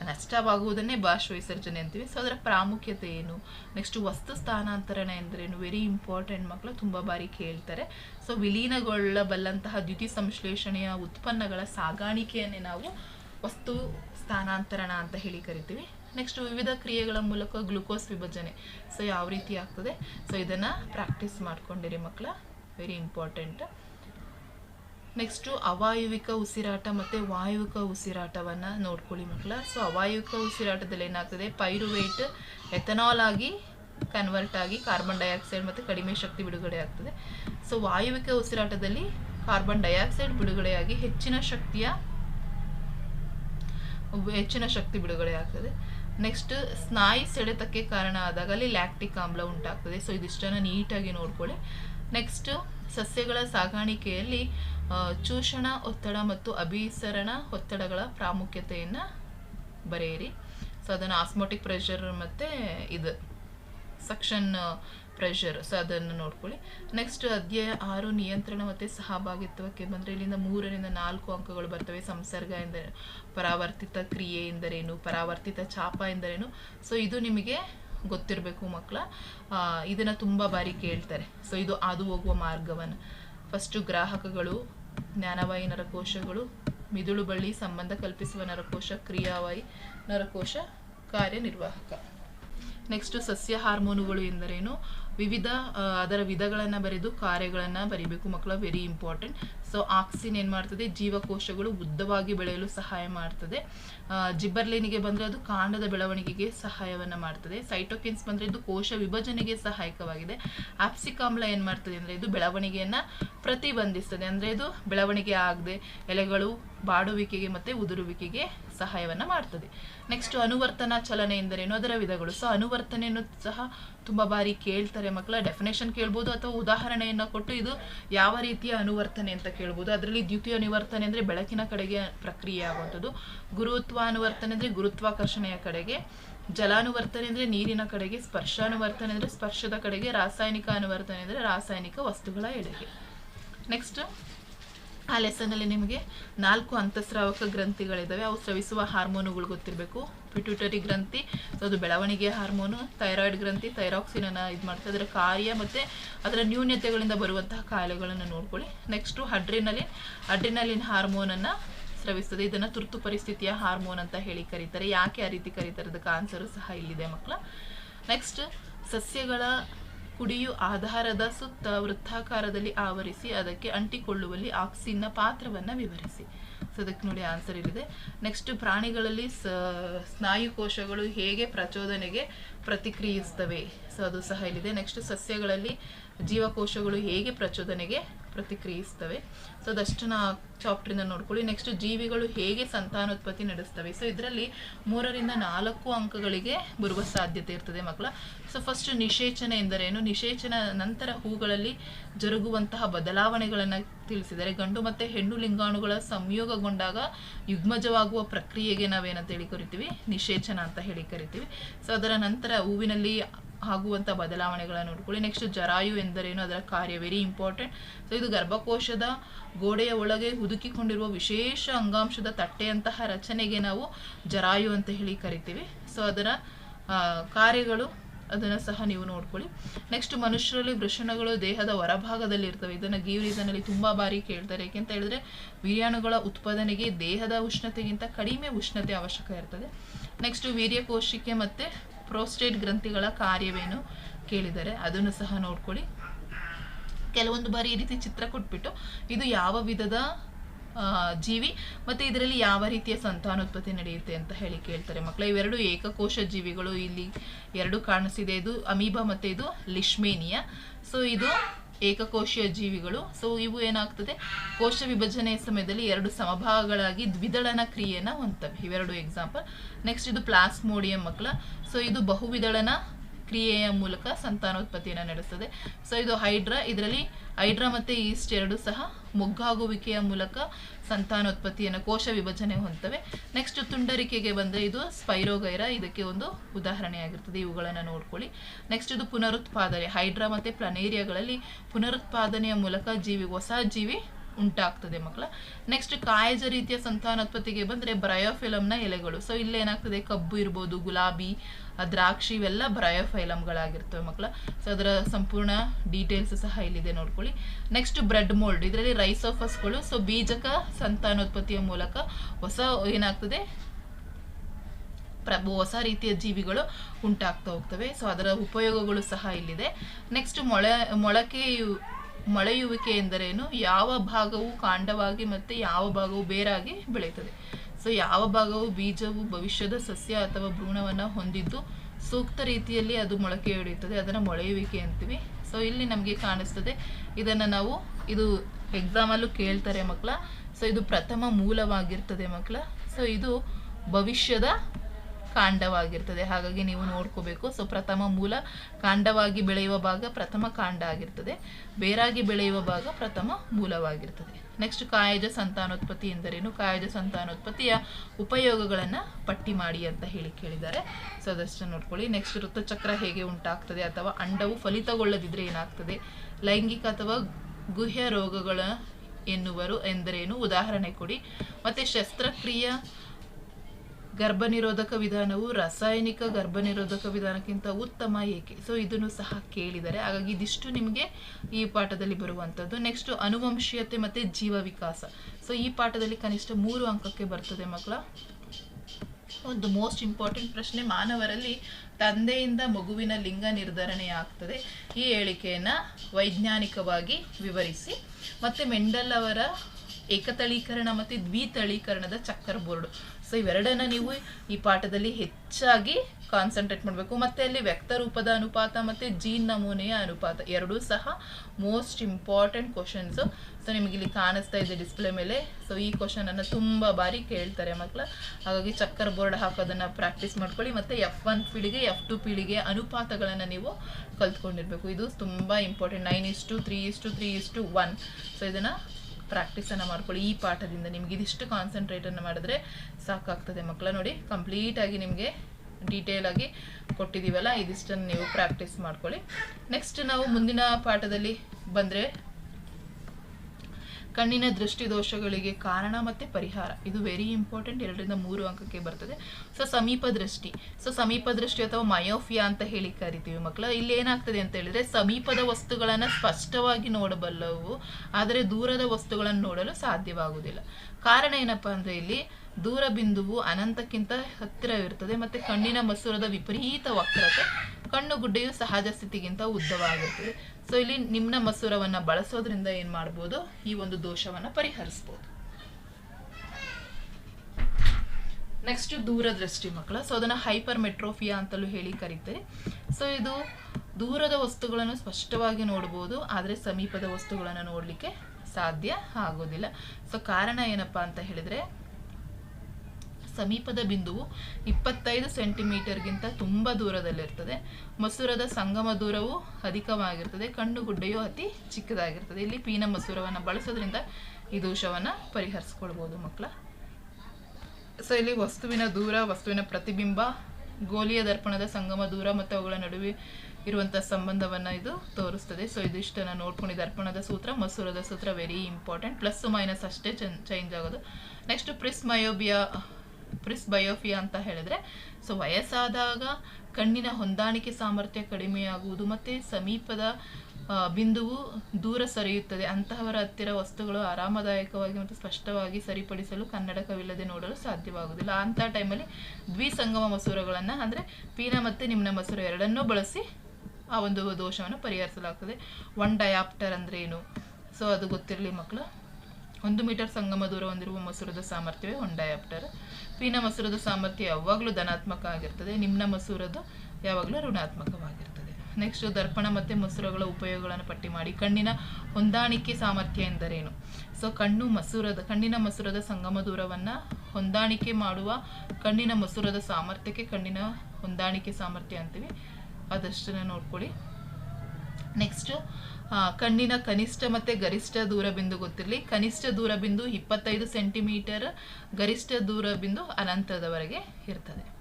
ನಷ್ಟವಾಗುವುದನ್ನೇ ಭಾಷ ವಿಸರ್ಜನೆ ಅಂತೀವಿ. ಸೊ ಅದರ ಪ್ರಾಮುಖ್ಯತೆ ಏನು? ನೆಕ್ಸ್ಟ್ ವಸ್ತು ಸ್ಥಾನಾಂತರಣ ಎಂದರೇನು? ವೆರಿ ಇಂಪಾರ್ಟೆಂಟ್ ಮಕ್ಕಳು ತುಂಬ ಬಾರಿ ಕೇಳ್ತಾರೆ. ಸೊ ವಿಲೀನಗೊಳ್ಳಬಲ್ಲಂತಹ ದ್ಯುತಿ ಸಂಶ್ಲೇಷಣೆಯ ಉತ್ಪನ್ನಗಳ ಸಾಗಾಣಿಕೆಯನ್ನೇ ನಾವು ವಸ್ತು ಸ್ಥಾನಾಂತರಣ ಅಂತ ಹೇಳಿ ಕರಿತೀವಿ. ನೆಕ್ಸ್ಟ್ ವಿವಿಧ ಕ್ರಿಯೆಗಳ ಮೂಲಕ ಗ್ಲುಕೋಸ್ ವಿಭಜನೆ. ಸೊ ಯಾವ ರೀತಿ ಆಗ್ತದೆ? ಸೊ ಇದನ್ನು ಪ್ರಾಕ್ಟೀಸ್ ಮಾಡ್ಕೊಂಡಿರಿ ಮಕ್ಕಳ ವೆರಿ ಇಂಪಾರ್ಟೆಂಟ್ ನೆಕ್ಸ್ಟು ಅವಾಯುವಿಕ ಉಸಿರಾಟ ಮತ್ತು ವಾಯುವಿಕ ಉಸಿರಾಟವನ್ನು ನೋಡ್ಕೊಳ್ಳಿ ಮಕ್ಕಳ. ಸೊ ಅವಾಯುವಿಕ ಉಸಿರಾಟದಲ್ಲಿ ಏನಾಗ್ತದೆ? ಪೈರುವೇಟ್ ಎಥನಾಲ್ ಆಗಿ ಕನ್ವರ್ಟ್ ಆಗಿ ಕಾರ್ಬನ್ ಡೈಆಕ್ಸೈಡ್ ಮತ್ತು ಕಡಿಮೆ ಶಕ್ತಿ ಬಿಡುಗಡೆ ಆಗ್ತದೆ. ಸೊ ವಾಯುವಿಕ ಉಸಿರಾಟದಲ್ಲಿ ಕಾರ್ಬನ್ ಡೈಆಕ್ಸೈಡ್ ಬಿಡುಗಡೆಯಾಗಿ ಹೆಚ್ಚಿನ ಶಕ್ತಿಯ, ಹೆಚ್ಚಿನ ಶಕ್ತಿ ಬಿಡುಗಡೆ ಆಗ್ತದೆ. ನೆಕ್ಸ್ಟ್ ಸ್ನಾಯು ಸೆಳೆತಕ್ಕೆ ಕಾರಣ ಆದಾಗ ಅಲ್ಲಿ ಲ್ಯಾಕ್ಟಿಕ್ ಆಮ್ಲ ಉಂಟಾಗ್ತದೆ. ಸೊ ಇದಿಷ್ಟನ್ನು ನೀಟಾಗಿ ನೋಡ್ಕೊಳ್ಳಿ. ನೆಕ್ಸ್ಟ್ ಸಸ್ಯಗಳ ಸಾಗಾಣಿಕೆಯಲ್ಲಿ ಚೂಷಣ, ಒತ್ತಡ ಮತ್ತು ಅಭಿಸರಣ ಒತ್ತಡಗಳ ಪ್ರಾಮುಖ್ಯತೆಯನ್ನು ಬರೆಯಿರಿ. ಸೊ ಅದನ್ನು ಆಸ್ಮೋಟಿಕ್ ಪ್ರೆಷರ್ ಮತ್ತು ಇದು ಸಕ್ಷನ್ ಪ್ರೆಷರ್ ಸೊ ಅದನ್ನು ನೋಡ್ಕೊಳ್ಳಿ. ನೆಕ್ಸ್ಟ್ ಅಧ್ಯಾಯ ಆರು, ನಿಯಂತ್ರಣ ಮತ್ತು ಸಹಭಾಗಿತ್ವಕ್ಕೆ ಬಂದರೆ ಇಲ್ಲಿಂದ ಮೂರರಿಂದ ನಾಲ್ಕು ಅಂಕಗಳು ಬರ್ತವೆ. ಸಂಸರ್ಗ ಎಂದರೆ ಪರಾವರ್ತಿತ ಕ್ರಿಯೆ ಎಂದರೇನು? ಪರಾವರ್ತಿತ ಚಾಪ ಎಂದರೇನು? ಸೊ ಇದು ನಿಮಗೆ ಗೊತ್ತಿರಬೇಕು ಮಕ್ಕಳ. ಇದನ್ನು ತುಂಬ ಬಾರಿ ಕೇಳ್ತಾರೆ. ಸೊ ಇದು ಹಾದು ಹೋಗುವ ಮಾರ್ಗವನ್ನು. ಫಸ್ಟು ಗ್ರಾಹಕಗಳು ಜ್ಞಾನವಾಹಿ ನರಕೋಶಗಳು ಮಿದುಳು ಬಳ್ಳಿ ಸಂಬಂಧ ಕಲ್ಪಿಸುವ ನರಕೋಶ ಕ್ರಿಯಾವಾಯಿ ನರಕೋಶ ಕಾರ್ಯನಿರ್ವಾಹಕ. ನೆಕ್ಸ್ಟ್ ಸಸ್ಯ ಹಾರ್ಮೋನುಗಳು ಎಂದರೇನು? ವಿವಿಧ ಅದರ ವಿಧಗಳನ್ನು ಬರೆದು ಕಾರ್ಯಗಳನ್ನು ಬರೀಬೇಕು. ಮಕ್ಕಳ ವೆರಿ ಇಂಪಾರ್ಟೆಂಟ್ ಸೊ ಆಕ್ಸಿನ್ ಏನು ಮಾಡ್ತದೆ? ಜೀವಕೋಶಗಳು ಉದ್ದವಾಗಿ ಬೆಳೆಯಲು ಸಹಾಯ ಮಾಡ್ತದೆ. ಜಿಬ್ಬರ್ಲಿನಿಗೆ ಬಂದರೆ ಅದು ಕಾಂಡದ ಬೆಳವಣಿಗೆಗೆ ಸಹಾಯವನ್ನು ಮಾಡ್ತದೆ. ಸೈಟೋಕಿನ್ಸ್ ಬಂದರೆ ಇದು ಕೋಶ ವಿಭಜನೆಗೆ ಸಹಾಯಕವಾಗಿದೆ. ಆಪ್ಸಿಕಾಮ್ಲ ಏನು ಮಾಡ್ತದೆ ಅಂದರೆ ಇದು ಬೆಳವಣಿಗೆಯನ್ನು ಪ್ರತಿಬಂಧಿಸ್ತದೆ. ಅಂದರೆ ಇದು ಬೆಳವಣಿಗೆ ಆಗದೆ ಎಲೆಗಳು ಬಾಡುವಿಕೆಗೆ ಮತ್ತು ಉದುರುವಿಕೆಗೆ ಸಹಾಯವನ್ನು ಮಾಡ್ತದೆ. ನೆಕ್ಸ್ಟ್ ಅನುವರ್ತನ ಚಲನೆ ಎಂದರೇನು? ಅದರ ವಿಧಗಳು. ಸೊ ಅನುವರ್ತನೆಯನ್ನು ಸಹ ತುಂಬ ಬಾರಿ ಕೇಳ್ತಾರೆ ಮಕ್ಕಳ. ಡೆಫಿನೇಷನ್ ಕೇಳ್ಬೋದು ಅಥವಾ ಉದಾಹರಣೆಯನ್ನು ಕೊಟ್ಟು ಇದು ಯಾವ ರೀತಿಯ ಅನುವರ್ತನೆ ಅಂತ ಕೇಳ್ಬೋದು. ಅದರಲ್ಲಿ ದ್ವಿತೀಯ ಅನುವರ್ತನೆ ಅಂದರೆ ಬೆಳಕಿನ ಕಡೆಗೆ ಪ್ರಕ್ರಿಯೆ ಆಗುವಂಥದ್ದು. ಗುರುತ್ವಾನುವರ್ತನೆ ಅಂದರೆ ಗುರುತ್ವಾಕರ್ಷಣೆಯ ಕಡೆಗೆ, ಜಲಾನುವರ್ತನೆ ಅಂದರೆ ನೀರಿನ ಕಡೆಗೆ, ಸ್ಪರ್ಶಾನುವರ್ತನೆ ಅಂದರೆ ಸ್ಪರ್ಶದ ಕಡೆಗೆ, ರಾಸಾಯನಿಕ ಅನುವರ್ತನೆ ಅಂದರೆ ರಾಸಾಯನಿಕ ವಸ್ತುಗಳ ಎಡೆಗೆ. ನೆಕ್ಸ್ಟ್ ಆ ಲೆಸನಲ್ಲಿ ನಿಮಗೆ ನಾಲ್ಕು ಅಂತಸ್ರಾವಕ ಗ್ರಂಥಿಗಳಿದ್ದಾವೆ ಅವು ಸ್ರವಿಸುವ ಹಾರ್ಮೋನುಗಳು ಗೊತ್ತಿರಬೇಕು. ಪಿಟ್ಯೂಟರಿ ಗ್ರಂಥಿ ಸೊ ಅದು ಬೆಳವಣಿಗೆಯ ಹಾರ್ಮೋನು ಥೈರಾಯ್ಡ್ ಗ್ರಂಥಿ ಥೈರಾಕ್ಸಿನನ್ನು ಇದು ಮಾಡ್ತದೆ. ಅದರ ಕಾರ್ಯ ಮತ್ತು ಅದರ ನ್ಯೂನ್ಯತೆಗಳಿಂದ ಬರುವಂತಹ ಕಾಯಿಲೆಗಳನ್ನು ನೋಡ್ಕೊಳ್ಳಿ. ನೆಕ್ಸ್ಟು ಅಡ್ರಿನಲಿನ್ ಅಡ್ರಿನಲಿನ್ ಹಾರ್ಮೋನನ್ನು ಸ್ರವಿಸ್ತದೆ. ಇದನ್ನು ತುರ್ತು ಪರಿಸ್ಥಿತಿಯ ಹಾರ್ಮೋನ್ ಅಂತ ಹೇಳಿ ಕರೀತಾರೆ. ಯಾಕೆ ಆ ರೀತಿ ಕರೀತಾರೆ? ಅದಕ್ಕೆ ಆನ್ಸರು ಸಹ ಇಲ್ಲಿದೆ ಮಕ್ಕಳ ನೆಕ್ಸ್ಟ್ ಸಸ್ಯಗಳ ಕುಡಿಯು ಆಧಾರದ ಸುತ್ತ ವೃತ್ತಾಕಾರದಲ್ಲಿ ಆವರಿಸಿ ಅದಕ್ಕೆ ಅಂಟಿಕೊಳ್ಳುವಲ್ಲಿ ಆಕ್ಸಿನ್ನ ಪಾತ್ರವನ್ನು ವಿವರಿಸಿ. ಸೊ ಅದಕ್ಕೆ ನೋಡಿ ಆನ್ಸರ್ ಇಲ್ಲಿದೆ. ನೆಕ್ಸ್ಟ್ ಪ್ರಾಣಿಗಳಲ್ಲಿ ಸ್ನಾಯು ಕೋಶಗಳು ಹೇಗೆ ಪ್ರಚೋದನೆಗೆ ಪ್ರತಿಕ್ರಿಯಿಸ್ತವೆ? ಸೊ ಅದು ಸಹ ಇಲ್ಲಿದೆ. ನೆಕ್ಸ್ಟ್ ಸಸ್ಯಗಳಲ್ಲಿ ಜೀವಕೋಶಗಳು ಹೇಗೆ ಪ್ರಚೋದನೆಗೆ ಪ್ರತಿಕ್ರಿಯಿಸ್ತವೆ. ಸೊ ಅದಷ್ಟನ್ನ ಚಾಪ್ಟ್ರಿಂದ ನೋಡ್ಕೊಳ್ಳಿ. ನೆಕ್ಸ್ಟ್ ಜೀವಿಗಳು ಹೇಗೆ ಸಂತಾನೋತ್ಪತ್ತಿ ನಡೆಸ್ತವೆ. ಸೊ ಇದರಲ್ಲಿ ಮೂರರಿಂದ ನಾಲ್ಕು ಅಂಕಗಳಿಗೆ ಬರುವ ಸಾಧ್ಯತೆ ಇರ್ತದೆ ಮಕ್ಕಳ. ಸೊ ಫಸ್ಟ್ ನಿಷೇಚನ ಎಂದರೇನು? ನಿಷೇಚನ ನಂತರ ಹೂಗಳಲ್ಲಿ ಜರುಗುವಂತಹ ಬದಲಾವಣೆಗಳನ್ನು ತಿಳಿಸಿದರೆ ಗಂಡು ಮತ್ತು ಹೆಣ್ಣು ಲಿಂಗಾಣುಗಳ ಸಂಯೋಗಗೊಂಡಾಗ ಯುಗ್ಮಜವಾಗುವ ಪ್ರಕ್ರಿಯೆಗೆ ನಾವೇನಂತ ಹೇಳಿ ಕರಿತೀವಿ? ನಿಷೇಚನ ಅಂತ ಹೇಳಿ ಕರಿತೀವಿ. ಸೊ ಅದರ ನಂತರ ಹೂವಿನಲ್ಲಿ ಆಗುವಂಥ ಬದಲಾವಣೆಗಳನ್ನು ನೋಡ್ಕೊಳ್ಳಿ. ನೆಕ್ಸ್ಟ್ ಜರಾಯು ಎಂದರೇನು? ಅದರ ಕಾರ್ಯ ವೆರಿ ಇಂಪಾರ್ಟೆಂಟ್ ಸೊ ಇದು ಗರ್ಭಕೋಶದ ಗೋಡೆಯ ಒಳಗೆ ಹುದುಕಿಕೊಂಡಿರುವ ವಿಶೇಷ ಅಂಗಾಂಶದ ತಟ್ಟೆಯಂತಹ ರಚನೆಗೆ ನಾವು ಜರಾಯು ಅಂತ ಹೇಳಿ ಕರಿತೀವಿ. ಸೊ ಅದರ ಕಾರ್ಯಗಳು ಅದನ್ನು ಸಹ ನೀವು ನೋಡ್ಕೊಳ್ಳಿ. ನೆಕ್ಸ್ಟ್ ಮನುಷ್ಯರಲ್ಲಿ ವೃಷಣಗಳು ದೇಹದ ಹೊರಭಾಗದಲ್ಲಿ ಇರ್ತವೆ. ಇದನ್ನು ಗೀವ್ ರೀಸನಲ್ಲಿ ತುಂಬ ಬಾರಿ ಕೇಳ್ತಾರೆ. ಏಕೆಂತ ಹೇಳಿದ್ರೆ, ವೀರ್ಯಾಣುಗಳ ಉತ್ಪಾದನೆಗೆ ದೇಹದ ಉಷ್ಣತೆಗಿಂತ ಕಡಿಮೆ ಉಷ್ಣತೆ ಅವಶ್ಯಕ ಇರ್ತದೆ. ನೆಕ್ಸ್ಟ್ ವೀರ್ಯಕೋಶಿಕೆ ಮತ್ತು ಪ್ರೋಸ್ಟೇಟ್ ಗ್ರಂಥಿಗಳ ಕಾರ್ಯವೇನು ಕೇಳಿದ್ದಾರೆ ಅದನ್ನು ಸಹ ನೋಡ್ಕೊಳ್ಳಿ. ಕೆಲವೊಂದು ಬಾರಿ ಈ ರೀತಿ ಚಿತ್ರ ಕೊಟ್ಬಿಟ್ಟು ಇದು ಯಾವ ವಿಧದ ಜೀವಿ ಮತ್ತೆ ಇದರಲ್ಲಿ ಯಾವ ರೀತಿಯ ಸಂತಾನೋತ್ಪತ್ತಿ ನಡೆಯುತ್ತೆ ಅಂತ ಹೇಳಿ ಕೇಳ್ತಾರೆ ಮಕ್ಕಳ. ಇವೆರಡು ಏಕಕೋಶ ಜೀವಿಗಳು. ಇಲ್ಲಿ ಎರಡು ಕಾಣಿಸಿದೆ. ಇದು ಅಮೀಬಾ ಮತ್ತೆ ಇದು ಲಿಶ್ಮೇನಿಯಾ ಸೊ ಇದು ಏಕಕೋಶೀಯ ಜೀವಿಗಳು. ಸೊ ಇವು ಏನಾಗ್ತದೆ? ಕೋಶ ವಿಭಜನೆಯ ಸಮಯದಲ್ಲಿ ಎರಡು ಸಮಭಾಗಗಳಾಗಿ ದ್ವಿದಳನ ಕ್ರಿಯೆನ ಹೊಂದ್ತವೆ. ಇವೆರಡು ಎಕ್ಸಾಂಪಲ್ ನೆಕ್ಸ್ಟ್ ಇದು ಪ್ಲಾಸ್ಮೋಡಿಯಂ ಮಕ್ಕಳ. ಸೊ ಇದು ಬಹುವಿದಳನ ಕ್ರಿಯೆಯ ಮೂಲಕ ಸಂತಾನೋತ್ಪತ್ತಿಯನ್ನು ನಡೆಸ್ತದೆ. ಸೊ ಇದು ಹೈಡ್ರಾ. ಇದರಲ್ಲಿ ಹೈಡ್ರಾ ಮತ್ತು ಈಸ್ಟ್ ಎರಡು ಸಹ ಮೊಗ್ಗಾಗುವಿಕೆಯ ಮೂಲಕ ಸಂತಾನೋತ್ಪತ್ತಿಯನ್ನು ಕೋಶ ವಿಭಜನೆ ಹೊಂದ್ತವೆ. ನೆಕ್ಸ್ಟ್ ತುಂಡರಿಕೆಗೆ ಬಂದರೆ ಇದು ಸ್ಪೈರೋಗೈರ. ಇದಕ್ಕೆ ಒಂದು ಉದಾಹರಣೆಯಾಗಿರ್ತದೆ. ಇವುಗಳನ್ನು ನೋಡ್ಕೊಳ್ಳಿ. ನೆಕ್ಸ್ಟ್ ಇದು ಪುನರುತ್ಪಾದನೆ. ಹೈಡ್ರಾ ಮತ್ತು ಪ್ಲನೇರಿಯಾಗಳಲ್ಲಿ ಪುನರುತ್ಪಾದನೆಯ ಮೂಲಕ ಜೀವಿ, ಹೊಸ ಜೀವಿ ಉಂಟಾಗ್ತದೆ ಮಕ್ಕಳ. ನೆಕ್ಸ್ಟ್ ಕಾಯಜ ರೀತಿಯ ಸಂತಾನೋತ್ಪತ್ತಿಗೆ ಬಂದರೆ ಬ್ರಯೋಫೈಲಮ್ನ ಎಲೆಗಳು. ಸೊ ಇಲ್ಲಿ ಏನಾಗ್ತದೆ ಕಬ್ಬು ಇರ್ಬೋದು, ಗುಲಾಬಿ ದ್ರಾಕ್ಷಿ ಇವೆಲ್ಲ ಬ್ರಯೋಫೈಲಮ್ಗಳಾಗಿರ್ತವೆ ಮಕ್ಕಳ. ಸೊ ಅದರ ಸಂಪೂರ್ಣ ಡೀಟೇಲ್ಸ್ ಸಹ ಇಲ್ಲಿದೆ ನೋಡ್ಕೊಳ್ಳಿ. ನೆಕ್ಸ್ಟ್ ಬ್ರೆಡ್ ಮೋಲ್ಡ್ ಇದರಲ್ಲಿ ರೈಸೋಫಸ್ಗಳು ಸೊ ಬೀಜಕ ಸಂತಾನೋತ್ಪತ್ತಿಯ ಮೂಲಕ ಹೊಸ ಏನಾಗ್ತದೆ? ಪ್ರಭು ಹೊಸ ರೀತಿಯ ಜೀವಿಗಳು ಉಂಟಾಗ್ತಾ ಹೋಗ್ತವೆ. ಸೊ ಅದರ ಉಪಯೋಗಗಳು ಸಹ ಇಲ್ಲಿದೆ. ನೆಕ್ಸ್ಟ್ ಮೊಳೆ ಮೊಳಕೆ ಮೊಳೆಯುವಿಕೆ ಎಂದರೇನು? ಯಾವ ಭಾಗವು ಕಾಂಡವಾಗಿ ಮತ್ತು ಯಾವ ಭಾಗವು ಬೇರಾಗಿ ಬೆಳೆಯುತ್ತದೆ. ಸೊ ಯಾವ ಭಾಗವು ಬೀಜವು ಭವಿಷ್ಯದ ಸಸ್ಯ ಅಥವಾ ಭ್ರೂಣವನ್ನು ಹೊಂದಿದ್ದು, ಸೂಕ್ತ ರೀತಿಯಲ್ಲಿ ಅದು ಮೊಳಕೆ ಹಿಡಿಯುತ್ತದೆ ಅದನ್ನು ಮೊಳೆಯುವಿಕೆ ಅಂತೀವಿ. ಸೊ ಇಲ್ಲಿ ನಮಗೆ ಕಾಣಿಸ್ತದೆ, ಇದನ್ನು ನಾವು, ಇದು ಎಕ್ಸಾಮಲ್ಲೂ ಕೇಳ್ತಾರೆ ಮಕ್ಕಳ ಸೊ ಇದು ಪ್ರಥಮ ಮೂಲವಾಗಿರ್ತದೆ ಮಕ್ಕಳ ಸೊ ಇದು ಭವಿಷ್ಯದ ಕಾಂಡವಾಗಿರ್ತದೆ. ಹಾಗಾಗಿ ನೀವು ನೋಡ್ಕೋಬೇಕು. ಸೊ, ಪ್ರಥಮ ಮೂಲ ಕಾಂಡವಾಗಿ ಬೆಳೆಯುವ ಭಾಗ ಪ್ರಥಮ ಕಾಂಡ ಆಗಿರ್ತದೆ. ಬೇರಾಗಿ ಬೆಳೆಯುವ ಭಾಗ ಪ್ರಥಮ ಮೂಲವಾಗಿರ್ತದೆ. ನೆಕ್ಸ್ಟ್ ಕಾಯಜ ಸಂತಾನೋತ್ಪತ್ತಿ ಎಂದರೇನು? ಕಾಯಜ ಸಂತಾನೋತ್ಪತ್ತಿಯ ಉಪಯೋಗಗಳನ್ನು ಪಟ್ಟಿ ಮಾಡಿ ಅಂತ ಹೇಳಿ ಕೇಳಿದ್ದಾರೆ. ಸೊ ಅದಷ್ಟು ನೋಡ್ಕೊಳ್ಳಿ. ನೆಕ್ಸ್ಟ್ ಋತುಚಕ್ರ ಹೇಗೆ ಉಂಟಾಗ್ತದೆ ಅಥವಾ ಅಂಡವು ಫಲಿತಗೊಳ್ಳದಿದ್ರೆ ಏನಾಗ್ತದೆ? ಲೈಂಗಿಕ ಅಥವಾ ಗುಹ್ಯ ರೋಗಗಳ ಎನ್ನುವರು ಎಂದರೇನು? ಉದಾಹರಣೆ ಕೊಡಿ. ಮತ್ತೆ ಶಸ್ತ್ರಕ್ರಿಯೆ ಗರ್ಭನಿರೋಧಕ ವಿಧಾನವು ರಾಸಾಯನಿಕ ಗರ್ಭನಿರೋಧಕ ವಿಧಾನಕ್ಕಿಂತ ಉತ್ತಮ ಏಕೆ? ಸೊ ಇದನ್ನು ಸಹ ಕೇಳಿದ್ದಾರೆ ಹಾಗಾಗಿ ಇದಿಷ್ಟು ನಿಮಗೆ ಈ ಪಾಠದಲ್ಲಿ ಬರುವಂಥದ್ದು. ನೆಕ್ಸ್ಟ್ ಅನುವಂಶೀಯತೆ ಮತ್ತು ಜೀವ ವಿಕಾಸ. ಸೊ ಈ ಪಾಠದಲ್ಲಿ ಕನಿಷ್ಠ ಮೂರು ಅಂಕಕ್ಕೆ ಬರ್ತದೆ ಮಕ್ಕಳ. ಒಂದು ಮೋಸ್ಟ್ ಇಂಪಾರ್ಟೆಂಟ್ ಪ್ರಶ್ನೆ, ಮಾನವರಲ್ಲಿ ತಂದೆಯಿಂದ ಮಗುವಿನ ಲಿಂಗ ನಿರ್ಧರಣೆ ಆಗ್ತದೆ. ಈ ಹೇಳಿಕೆಯನ್ನು ವೈಜ್ಞಾನಿಕವಾಗಿ ವಿವರಿಸಿ. ಮತ್ತು ಮೆಂಡಲ್ ಅವರ ಏಕತಳೀಕರಣ ಮತ್ತು ದ್ವಿತಳೀಕರಣದ ಚಕ್ಕರ್ ಬೋರ್ಡ್ ಸೊ ಇವೆರಡನ್ನ ನೀವು ಈ ಪಾಠದಲ್ಲಿ ಹೆಚ್ಚಾಗಿ ಕಾನ್ಸಂಟ್ರೇಟ್ ಮಾಡಬೇಕು. ಮತ್ತು ಅಲ್ಲಿ ವ್ಯಕ್ತ ರೂಪದ ಅನುಪಾತ ಮತ್ತು ಜೀನ್ ನಮೂನೆಯ ಅನುಪಾತ ಎರಡೂ ಸಹ ಮೋಸ್ಟ್ ಇಂಪಾರ್ಟೆಂಟ್ ಕ್ವಶನ್ಸು ಸೊ ನಿಮಗೆ ಇಲ್ಲಿ ಕಾಣಿಸ್ತಾ ಇದೆ ಡಿಸ್ಪ್ಲೇ ಮೇಲೆ. ಸೊ ಈ ಕ್ವಶನನ್ನು ತುಂಬ ಬಾರಿ ಕೇಳ್ತಾರೆ ಮಕ್ಕಳು ಹಾಗಾಗಿ ಚಕ್ಕರ್ ಬೋರ್ಡ್ ಹಾಕೋದನ್ನು ಪ್ರಾಕ್ಟೀಸ್ ಮಾಡ್ಕೊಳ್ಳಿ. ಮತ್ತು ಎಫ್ ಒನ್ ಪೀಳಿಗೆ ಎಫ್ ಟು ಪೀಳಿಗೆ ಅನುಪಾತಗಳನ್ನು ನೀವು ಕಲ್ತ್ಕೊಂಡಿರಬೇಕು. ಇದು ತುಂಬ ಇಂಪಾರ್ಟೆಂಟ್ ನೈನ್ ಇಷ್ಟು ತ್ರೀ ಇಷ್ಟು ತ್ರೀ ಇಷ್ಟು ಒನ್ ಸೊ ಇದನ್ನು ಪ್ರಾಕ್ಟೀಸನ್ನು ಮಾಡ್ಕೊಳ್ಳಿ. ಈ ಪಾಠದಿಂದ ನಿಮ್ಗೆ ಇದಿಷ್ಟು ಕಾನ್ಸಂಟ್ರೇಟನ್ನು ಮಾಡಿದ್ರೆ ಸಾಕಾಗ್ತದೆ ಮಕ್ಕಳ ನೋಡಿ. ಕಂಪ್ಲೀಟಾಗಿ ನಿಮಗೆ ಆಗಿ ಕೊಟ್ಟಿದ್ದೀವಲ್ಲ ಇದಿಷ್ಟನ್ನು ನೀವು ಪ್ರಾಕ್ಟೀಸ್ ಮಾಡ್ಕೊಳ್ಳಿ. ನೆಕ್ಸ್ಟ್ ನಾವು ಮುಂದಿನ ಪಾಠದಲ್ಲಿ ಬಂದರೆ ಕಣ್ಣಿನ ದೃಷ್ಟಿ ದೋಷಗಳಿಗೆ ಕಾರಣ ಮತ್ತು ಪರಿಹಾರ. ಇದು ವೆರಿ ಇಂಪಾರ್ಟೆಂಟ್ ಎರಡರಿಂದ ಮೂರು ಅಂಕಕ್ಕೆ ಬರ್ತದೆ. ಸೊ ಸಮೀಪ ದೃಷ್ಟಿ ಸೊ ಸಮೀಪ ದೃಷ್ಟಿ ಅಥವಾ ಮಯೋಫಿಯಾ ಅಂತ ಹೇಳಿ ಕರಿತೀವಿ ಮಕ್ಕಳ. ಇಲ್ಲಿ ಏನಾಗ್ತದೆ ಅಂತ ಹೇಳಿದ್ರೆ ಸಮೀಪದ ವಸ್ತುಗಳನ್ನು ಸ್ಪಷ್ಟವಾಗಿ ನೋಡಬಲ್ಲವು, ಆದರೆ ದೂರದ ವಸ್ತುಗಳನ್ನು ನೋಡಲು ಸಾಧ್ಯವಾಗುವುದಿಲ್ಲ. ಕಾರಣ ಏನಪ್ಪಾ ಅಂದ್ರೆ ಇಲ್ಲಿ ದೂರ ಬಿಂದುವು ಅನಂತಕ್ಕಿಂತ ಹತ್ತಿರವಿರುತ್ತದೆ ಮತ್ತು ಕಣ್ಣಿನ ಮಸೂರದ ವಿಪರೀತ ವಕ್ರತೆ, ಕಣ್ಣು ಗುಡ್ಡೆಯು ಸಹಜ ಸ್ಥಿತಿಗಿಂತ ಉದ್ದವಾಗಿರ್ತದೆ. ಸೊ ಇಲ್ಲಿ ನಿಮ್ನ ಮಸೂರವನ್ನು ಬಳಸೋದ್ರಿಂದ ಏನು ಮಾಡ್ಬೋದು? ಈ ಒಂದು ದೋಷವನ್ನು ಪರಿಹರಿಸ್ಬೋದು. ನೆಕ್ಸ್ಟ್ ದೂರದೃಷ್ಟಿ ಮಕ್ಕಳ. ಸೊ ಅದನ್ನು ಹೈಪರ್ ಮೆಟ್ರೋಫಿಯಾ ಅಂತಲೂ ಹೇಳಿ ಕರೀತಾರೆ. ಸೊ ಇದು ದೂರದ ವಸ್ತುಗಳನ್ನು ಸ್ಪಷ್ಟವಾಗಿ ನೋಡ್ಬೋದು, ಆದರೆ ಸಮೀಪದ ವಸ್ತುಗಳನ್ನು ನೋಡಲಿಕ್ಕೆ ಸಾಧ್ಯ ಆಗೋದಿಲ್ಲ. ಸೊ ಕಾರಣ ಏನಪ್ಪ ಅಂತ ಹೇಳಿದರೆ ಸಮೀಪದ ಬಿಂದುವು ಇಪ್ಪತ್ತೈದು ಸೆಂಟಿಮೀಟರ್ಗಿಂತ ತುಂಬ ದೂರದಲ್ಲಿರ್ತದೆ. ಮಸೂರದ ಸಂಗಮ ದೂರವು ಅಧಿಕವಾಗಿರ್ತದೆ. ಕಣ್ಣು ಗುಡ್ಡೆಯು ಅತಿ ಚಿಕ್ಕದಾಗಿರ್ತದೆ. ಇಲ್ಲಿ ಪೀನ ಮಸೂರವನ್ನು ಬಳಸೋದ್ರಿಂದ ಈ ದೋಷವನ್ನು ಪರಿಹರಿಸ್ಕೊಳ್ಬೋದು ಮಕ್ಕಳ. ಸೊ ಇಲ್ಲಿ ವಸ್ತುವಿನ ದೂರ, ವಸ್ತುವಿನ ಪ್ರತಿಬಿಂಬ, ಗೋಲಿಯ ದರ್ಪಣದ ಸಂಗಮ ದೂರ ಮತ್ತು ಅವುಗಳ ನಡುವೆ ಇರುವಂಥ ಸಂಬಂಧವನ್ನು ಇದು ತೋರಿಸ್ತದೆ. ಸೊ ಇದಿಷ್ಟನ್ನ ನೋಡ್ಕೊಂಡು ದರ್ಪಣದ ಸೂತ್ರ, ಮಸೂರದ ಸೂತ್ರ ವೆರಿ ಇಂಪಾರ್ಟೆಂಟ್ ಪ್ಲಸ್ ಮೈನಸ್ ಅಷ್ಟೇ ಚೇಂಜ್ ಆಗೋದು. Next presbyopia presbyopia ಅಂತ ಹೇಳಿದ್ರೆ, ಸೊ ವಯಸ್ಸಾದಾಗ ಕಣ್ಣಿನ ಹೊಂದಾಣಿಕೆ ಸಾಮರ್ಥ್ಯ ಕಡಿಮೆಯಾಗುವುದು ಮತ್ತು ಸಮೀಪದ ಬಿಂದುವು ದೂರ ಸರಿಯುತ್ತದೆ. ಅಂತಹವರ ಹತ್ತಿರ ವಸ್ತುಗಳು ಆರಾಮದಾಯಕವಾಗಿ ಮತ್ತು ಸ್ಪಷ್ಟವಾಗಿ ಸರಿಪಡಿಸಲು ಕನ್ನಡಕವಿಲ್ಲದೆ ನೋಡಲು ಸಾಧ್ಯವಾಗುವುದಿಲ್ಲ. ಅಂಥ ಟೈಮಲ್ಲಿ ದ್ವಿಸಂಗಮ ಮಸೂರಗಳನ್ನು ಅಂದರೆ ಪೀನ ಮತ್ತು ನಿಮ್ನ ಮಸೂರ ಎರಡನ್ನೂ ಬಳಸಿ ಆ ಒಂದು ದೋಷವನ್ನು ಪರಿಹರಿಸಲಾಗ್ತದೆ. ಒನ್ ಡಯಾಪ್ಟರ್ ಅಂದರೆ ಏನು? ಸೊ ಅದು ಗೊತ್ತಿರಲಿ ಮಕ್ಕಳು ಒಂದು ಮೀಟರ್ ಸಂಗಮ ದೂರ ಹೊಂದಿರುವ ಮಸೂರದ ಸಾಮರ್ಥ್ಯವೇ ಒನ್ ಡಯಾಪ್ಟರ್ ಪೀನ ಮಸೂರದ ಸಾಮರ್ಥ್ಯ ಯಾವಾಗಲೂ ಧನಾತ್ಮಕ ಆಗಿರ್ತದೆ ನಿಮ್ಮ ಮಸೂರದ್ದು ಯಾವಾಗಲೂ ಋಣಾತ್ಮಕವಾಗಿರ್ತದೆ. ನೆಕ್ಸ್ಟ್ ದರ್ಪಣ ಮತ್ತು ಮಸೂರಗಳ ಉಪಯೋಗಗಳನ್ನು ಪಟ್ಟಿ ಮಾಡಿ. ಕಣ್ಣಿನ ಹೊಂದಾಣಿಕೆ ಸಾಮರ್ಥ್ಯ ಎಂದರೇನು? ಸೊ ಕಣ್ಣು ಮಸೂರದ, ಕಣ್ಣಿನ ಮಸೂರದ ಸಂಗಮ ದೂರವನ್ನು ಹೊಂದಾಣಿಕೆ ಮಾಡುವ ಕಣ್ಣಿನ ಮಸೂರದ ಸಾಮರ್ಥ್ಯಕ್ಕೆ ಕಣ್ಣಿನ ಹೊಂದಾಣಿಕೆ ಸಾಮರ್ಥ್ಯ ಅಂತೀವಿ. ಅದಷ್ಟನ್ನು ನೋಡ್ಕೊಳ್ಳಿ. ನೆಕ್ಸ್ಟು ಕಣ್ಣಿನ ಕನಿಷ್ಠ ಮತ್ತು ಗರಿಷ್ಠ ದೂರ ಬಿಂದು ಗೊತ್ತಿರಲಿ. ಕನಿಷ್ಠ ದೂರ ಬಿಂದು ಇಪ್ಪತ್ತೈದು ಸೆಂಟಿಮೀಟರ್, ಗರಿಷ್ಠ ದೂರ ಬಿಂದು ಅನಂತದವರೆಗೆ ಇರ್ತದೆ.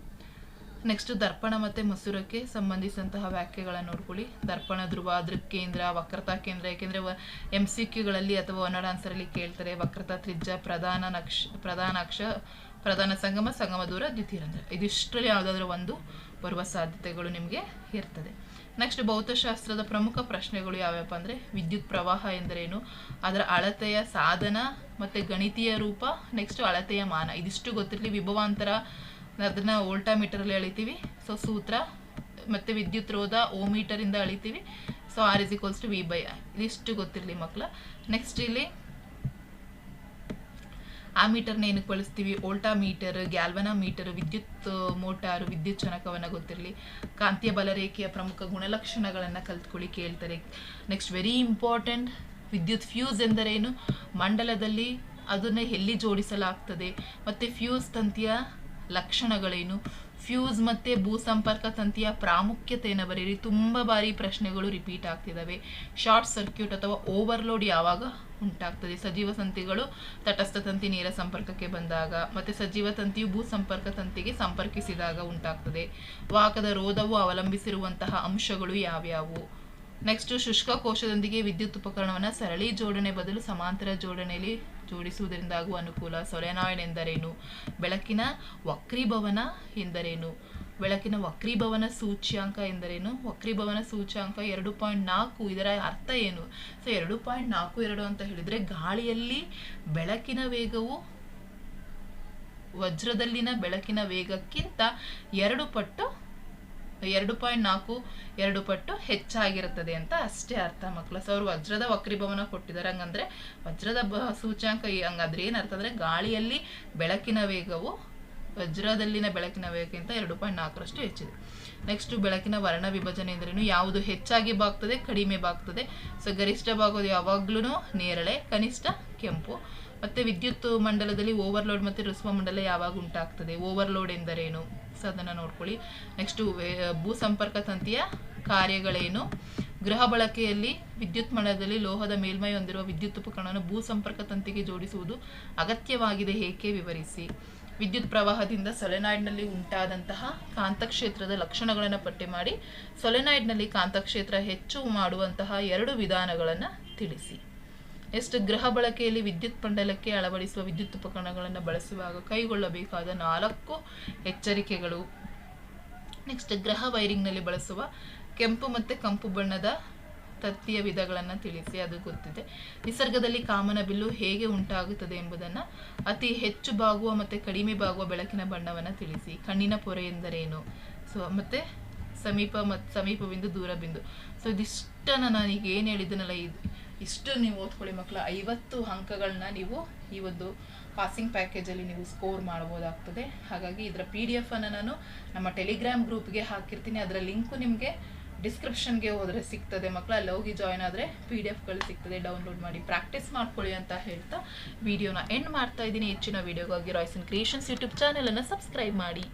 ನೆಕ್ಸ್ಟ್ ದರ್ಪಣ ಮತ್ತು ಮಸೂರಕ್ಕೆ ಸಂಬಂಧಿಸಿದಂತಹ ವ್ಯಾಖ್ಯೆಗಳನ್ನು ನೋಡ್ಕೊಳ್ಳಿ. ದರ್ಪಣ, ಧ್ರುವ, ದೃಕ್ಕೇಂದ್ರ, ವಕ್ರತಾ ಕೇಂದ್ರ ಯಾಕೆಂದರೆ ಎಂ ಸಿ ಕ್ಯೂಗಳಲ್ಲಿ ಅಥವಾ ಒನ್ನಡ ಆನ್ಸರಲ್ಲಿ ಕೇಳ್ತಾರೆ. ವಕ್ರತಾ, ತ್ರಿಜ್ಯ, ಪ್ರಧಾನ ನಕ್ಷ ಪ್ರಧಾನ ಅಕ್ಷ, ಪ್ರಧಾನ ಸಂಗಮ ಸಂಗಮ ದೂರ ದ್ವಿತೀಯ ರಂಧ್ರ. ಇದಿಷ್ಟರಲ್ಲಿ ಯಾವುದಾದ್ರೂ ಒಂದು ಬರುವ ಸಾಧ್ಯತೆಗಳು ನಿಮಗೆ ಇರ್ತದೆ. ನೆಕ್ಸ್ಟ್ ಭೌತಶಾಸ್ತ್ರದ ಪ್ರಮುಖ ಪ್ರಶ್ನೆಗಳು ಯಾವ್ಯಾವ ಅಂದರೆ ವಿದ್ಯುತ್ ಪ್ರವಾಹ ಎಂದರೇನು? ಅದರ ಅಳತೆಯ ಸಾಧನ ಮತ್ತು ಗಣಿತೀಯ ರೂಪ ನೆಕ್ಸ್ಟ್ ಅಳತೆಯ ಮಾನ. ಇದಿಷ್ಟು ಗೊತ್ತಿರಲಿ, ವಿಭವಾಂತರ ಅದನ್ನ ವೋಲ್ಟಾ ಮೀಟರಲ್ಲಿ ಅಳಿತೀವಿ. ಸೊ ಸೂತ್ರ ಮತ್ತು ವಿದ್ಯುತ್ ರೋಧ ಓ ಮೀಟರಿಂದ ಅಳಿತೀವಿ. So R is equals to V by ಇದಿಷ್ಟು ಗೊತ್ತಿರಲಿ ಮಕ್ಕಳ ನೆಕ್ಸ್ಟ್ ಇಲ್ಲಿ ಆ ಮೀಟರ್ನ ಏನಕ್ಕೆ ಬಳಸ್ತೀವಿ? ಓಲ್ಟಾ ಮೀಟರ್ ಗ್ಯಾಲ್ವನಾ ಮೀಟರ್ ವಿದ್ಯುತ್ ಮೋಟಾರು, ವಿದ್ಯುತ್ ಚನಕವನ್ನು ಗೊತ್ತಿರಲಿ. ಕಾಂತೀಯ ಬಲರೇಖೆಯ ಪ್ರಮುಖ ಗುಣಲಕ್ಷಣಗಳನ್ನು ಕಲ್ತ್ಕೊಳ್ಳಿ ಕೇಳ್ತಾರೆ. ನೆಕ್ಸ್ಟ್ ವೆರಿ ಇಂಪಾರ್ಟೆಂಟ್ ವಿದ್ಯುತ್ ಫ್ಯೂಸ್ ಎಂದರೇನು? ಮಂಡಲದಲ್ಲಿ ಅದನ್ನು ಎಲ್ಲಿ ಜೋಡಿಸಲಾಗ್ತದೆ? ಮತ್ತು ಫ್ಯೂಸ್ ತಂತಿಯ ಲಕ್ಷಣಗಳೇನು? ಫ್ಯೂಸ್ ಮತ್ತು ಭೂ ಸಂಪರ್ಕ ತಂತಿಯ ಪ್ರಾಮುಖ್ಯತೆಯನ್ನು ಬರೀರಿ ತುಂಬ ಬಾರಿ ಪ್ರಶ್ನೆಗಳು ರಿಪೀಟ್ ಆಗ್ತಿದ್ದಾವೆ. ಶಾರ್ಟ್ ಸರ್ಕ್ಯೂಟ್ ಅಥವಾ ಓವರ್ಲೋಡ್ ಯಾವಾಗ ಉಂಟಾಗ್ತದೆ? ಸಜೀವ ತಂತಿಗಳು ತಟಸ್ಥ ತಂತಿ ನೇರ ಸಂಪರ್ಕಕ್ಕೆ ಬಂದಾಗ ಮತ್ತು ಸಜೀವ ತಂತಿಯು ಭೂ ಸಂಪರ್ಕ ತಂತಿಗೆ ಸಂಪರ್ಕಿಸಿದಾಗ ಉಂಟಾಗ್ತದೆ. ವಾಹಕದ ರೋಧವು ಅವಲಂಬಿಸಿರುವಂತಹ ಅಂಶಗಳು ಯಾವ್ಯಾವು? ನೆಕ್ಸ್ಟ್ ಶುಷ್ಕ ಕೋಶದೊಂದಿಗೆ ವಿದ್ಯುತ್ ಉಪಕರಣವನ್ನು ಸರಳಿ ಜೋಡಣೆ ಬದಲು ಸಮಾಂತರ ಜೋಡಣೆಯಲ್ಲಿ ಜೋಡಿಸುವುದರಿಂದ ಆಗುವ ಅನುಕೂಲ. ಸೊಲೆನಾಯ್ಡ್ ಎಂದರೇನು ಬೆಳಕಿನ ವಕ್ರೀಭವನ ಎಂದರೇನು? ಬೆಳಕಿನ ವಕ್ರೀಭವನ ಸೂಚ್ಯಾಂಕ ಎಂದರೇನು? ವಕ್ರೀಭವನ ಸೂಚ್ಯಾಂಕ ಎರಡು ಪಾಯಿಂಟ್ ನಾಲ್ಕು, ಇದರ ಅರ್ಥ ಏನು? ಸೊ, ಎರಡು ಪಾಯಿಂಟ್ ನಾಲ್ಕು, ಎರಡು ಅಂತ ಹೇಳಿದರೆ ಗಾಳಿಯಲ್ಲಿ ಬೆಳಕಿನ ವೇಗವು ವಜ್ರದಲ್ಲಿನ ಬೆಳಕಿನ ವೇಗಕ್ಕಿಂತ ಎರಡು ಪಟ್ಟು ಎರಡು ಪಾಯಿಂಟ್ ನಾಲ್ಕು, ಎರಡು ಪಟ್ಟು ಹೆಚ್ಚಾಗಿರುತ್ತದೆ ಅಂತ ಅಷ್ಟೇ ಅರ್ಥ ಮಕ್ಕಳು. ಸೊ ಅವರು ವಜ್ರದ ವಕ್ರಿಭವನ ಕೊಟ್ಟಿದ್ದಾರೆ. ಹಂಗಂದ್ರೆ ವಜ್ರದ ಬ ಸೂಚ್ಯಾಂಕ ಹಂಗಾದ್ರೆ ಏನು ಅರ್ಥ ಅಂದರೆ ಗಾಳಿಯಲ್ಲಿ ಬೆಳಕಿನ ವೇಗವು, ವಜ್ರದಲ್ಲಿನ ಬೆಳಕಿನ ವೇಗಕ್ಕಿಂತ ಎರಡು ಪಾಯಿಂಟ್ ನಾಲ್ಕರಷ್ಟು ಹೆಚ್ಚಿದೆ. ನೆಕ್ಸ್ಟ್ ಬೆಳಕಿನ ವರ್ಣ ವಿಭಜನೆ ಅಂದ್ರೇನು ಯಾವುದು ಹೆಚ್ಚಾಗಿ ಬಾಗ್ತದೆ, ಕಡಿಮೆ ಬಾಗ್ತದೆ? ಸೊ ಗರಿಷ್ಠ ಬಾಗೋದು ಯಾವಾಗ್ಲೂ ನೇರಳೆ, ಕನಿಷ್ಠ ಕೆಂಪು. ಮತ್ತು ವಿದ್ಯುತ್ ಮಂಡಲದಲ್ಲಿ ಓವರ್ಲೋಡ್ ಮತ್ತು ಋಸ್ವ ಮಂಡಲ ಯಾವಾಗ ಉಂಟಾಗ್ತದೆ? ಓವರ್ಲೋಡ್ ಎಂದರೇನು? ಸೊ ಅದನ್ನು ನೋಡ್ಕೊಳ್ಳಿ ನೆಕ್ಸ್ಟು ಭೂ ಸಂಪರ್ಕ ತಂತಿಯ ಕಾರ್ಯಗಳೇನು? ಗೃಹ ಬಳಕೆಯಲ್ಲಿ ವಿದ್ಯುತ್ ಮಂಡಲದಲ್ಲಿ ಲೋಹದ ಮೇಲ್ಮೈ ಹೊಂದಿರುವ ವಿದ್ಯುತ್ ಉಪಕರಣವನ್ನು ಭೂ ಸಂಪರ್ಕ ತಂತಿಗೆ ಜೋಡಿಸುವುದು ಅಗತ್ಯವಾಗಿದೆ, ಏಕೆ ವಿವರಿಸಿ? ವಿದ್ಯುತ್ ಪ್ರವಾಹದಿಂದ ಸೊಲೆನಾಯ್ಡ್ನಲ್ಲಿ ಉಂಟಾದಂತಹ ಕಾಂತಕ್ಷೇತ್ರದ ಲಕ್ಷಣಗಳನ್ನು ಪಟ್ಟಿ ಮಾಡಿ, ಸೊಲೆನಾಯ್ಡ್ನಲ್ಲಿ ಕಾಂತಕ್ಷೇತ್ರ ಹೆಚ್ಚು ಮಾಡುವಂತಹ ಎರಡು ವಿಧಾನಗಳನ್ನು ತಿಳಿಸಿ. ಎಷ್ಟು ಗೃಹ ಬಳಕೆಯಲ್ಲಿ ವಿದ್ಯುತ್ ಮಂಡಲಕ್ಕೆ ಅಳವಡಿಸುವ ವಿದ್ಯುತ್ ಉಪಕರಣಗಳನ್ನು ಬಳಸುವಾಗ ಕೈಗೊಳ್ಳಬೇಕಾದ ನಾಲ್ಕು ಎಚ್ಚರಿಕೆಗಳು. ನೆಕ್ಸ್ಟ್ ಗೃಹ ವೈರಿಂಗ್ನಲ್ಲಿ ಬಳಸುವ ಕೆಂಪು ಮತ್ತು ಕಂಪು ಬಣ್ಣದ ತತ್ತಿಯ ವಿಧಗಳನ್ನು ತಿಳಿಸಿ, ಅದು ಗೊತ್ತಿದೆ. ನಿಸರ್ಗದಲ್ಲಿ ಕಾಮನ ಬಿಲ್ಲು ಹೇಗೆ ಉಂಟಾಗುತ್ತದೆ ಎಂಬುದನ್ನು ಅತಿ ಹೆಚ್ಚು ಬಾಗುವ ಮತ್ತು ಕಡಿಮೆ ಬಾಗುವ ಬೆಳಕಿನ ಬಣ್ಣವನ್ನು ತಿಳಿಸಿ. ಕಣ್ಣಿನ ಪೊರೆ ಎಂದರೇನು? ಸೊ, ಮತ್ತು ಸಮೀಪ ಮತ್ತು ದೂರ ಬಿಂದು ಸೊ ಇದಿಷ್ಟನ್ನು ನಾನೀಗ ಏನು ಹೇಳಿದನಲ್ಲ ಇದು ಇಷ್ಟು ನೀವು ಓದ್ಕೊಳ್ಳಿ ಮಕ್ಕಳ ಐವತ್ತು ಅಂಕಗಳನ್ನ ನೀವು ಈ ಒಂದು ಪಾಸಿಂಗ್ ಪ್ಯಾಕೇಜಲ್ಲಿ ನೀವು ಸ್ಕೋರ್ ಮಾಡ್ಬೋದಾಗ್ತದೆ ಹಾಗಾಗಿ ಇದರ ಪಿ ಡಿ ಎಫನ್ನು ನಾನು ನಮ್ಮ ಟೆಲಿಗ್ರಾಮ್ ಗ್ರೂಪ್ಗೆ ಹಾಕಿರ್ತೀನಿ. ಅದರ ಲಿಂಕು ನಿಮಗೆ ಡಿಸ್ಕ್ರಿಪ್ಷನ್ಗೆ ಹೋದರೆ ಸಿಗ್ತದೆ. ಮಕ್ಕಳು, ಅಲ್ಲಿ ಹೋಗಿ ಜಾಯ್ನ್ ಆದರೆ ಪಿ ಡಿ ಎಫ್ಗಳು ಸಿಗ್ತದೆ. ಡೌನ್ಲೋಡ್ ಮಾಡಿ ಪ್ರಾಕ್ಟೀಸ್ ಮಾಡ್ಕೊಳ್ಳಿ ಅಂತ ಹೇಳ್ತಾ ವಿಡಿಯೋನ ಎಂಡ್ ಮಾಡ್ತಾ ಇದ್ದೀನಿ. ಹೆಚ್ಚಿನ ವಿಡಿಯೋಗಾಗಿ ರಾಯ್ಸನ್ ಕ್ರಿಯೇಷನ್ಸ್ ಯೂಟ್ಯೂಬ್ ಚಾನಲನ್ನು ಸಬ್ಸ್ಕ್ರೈಬ್ ಮಾಡಿ.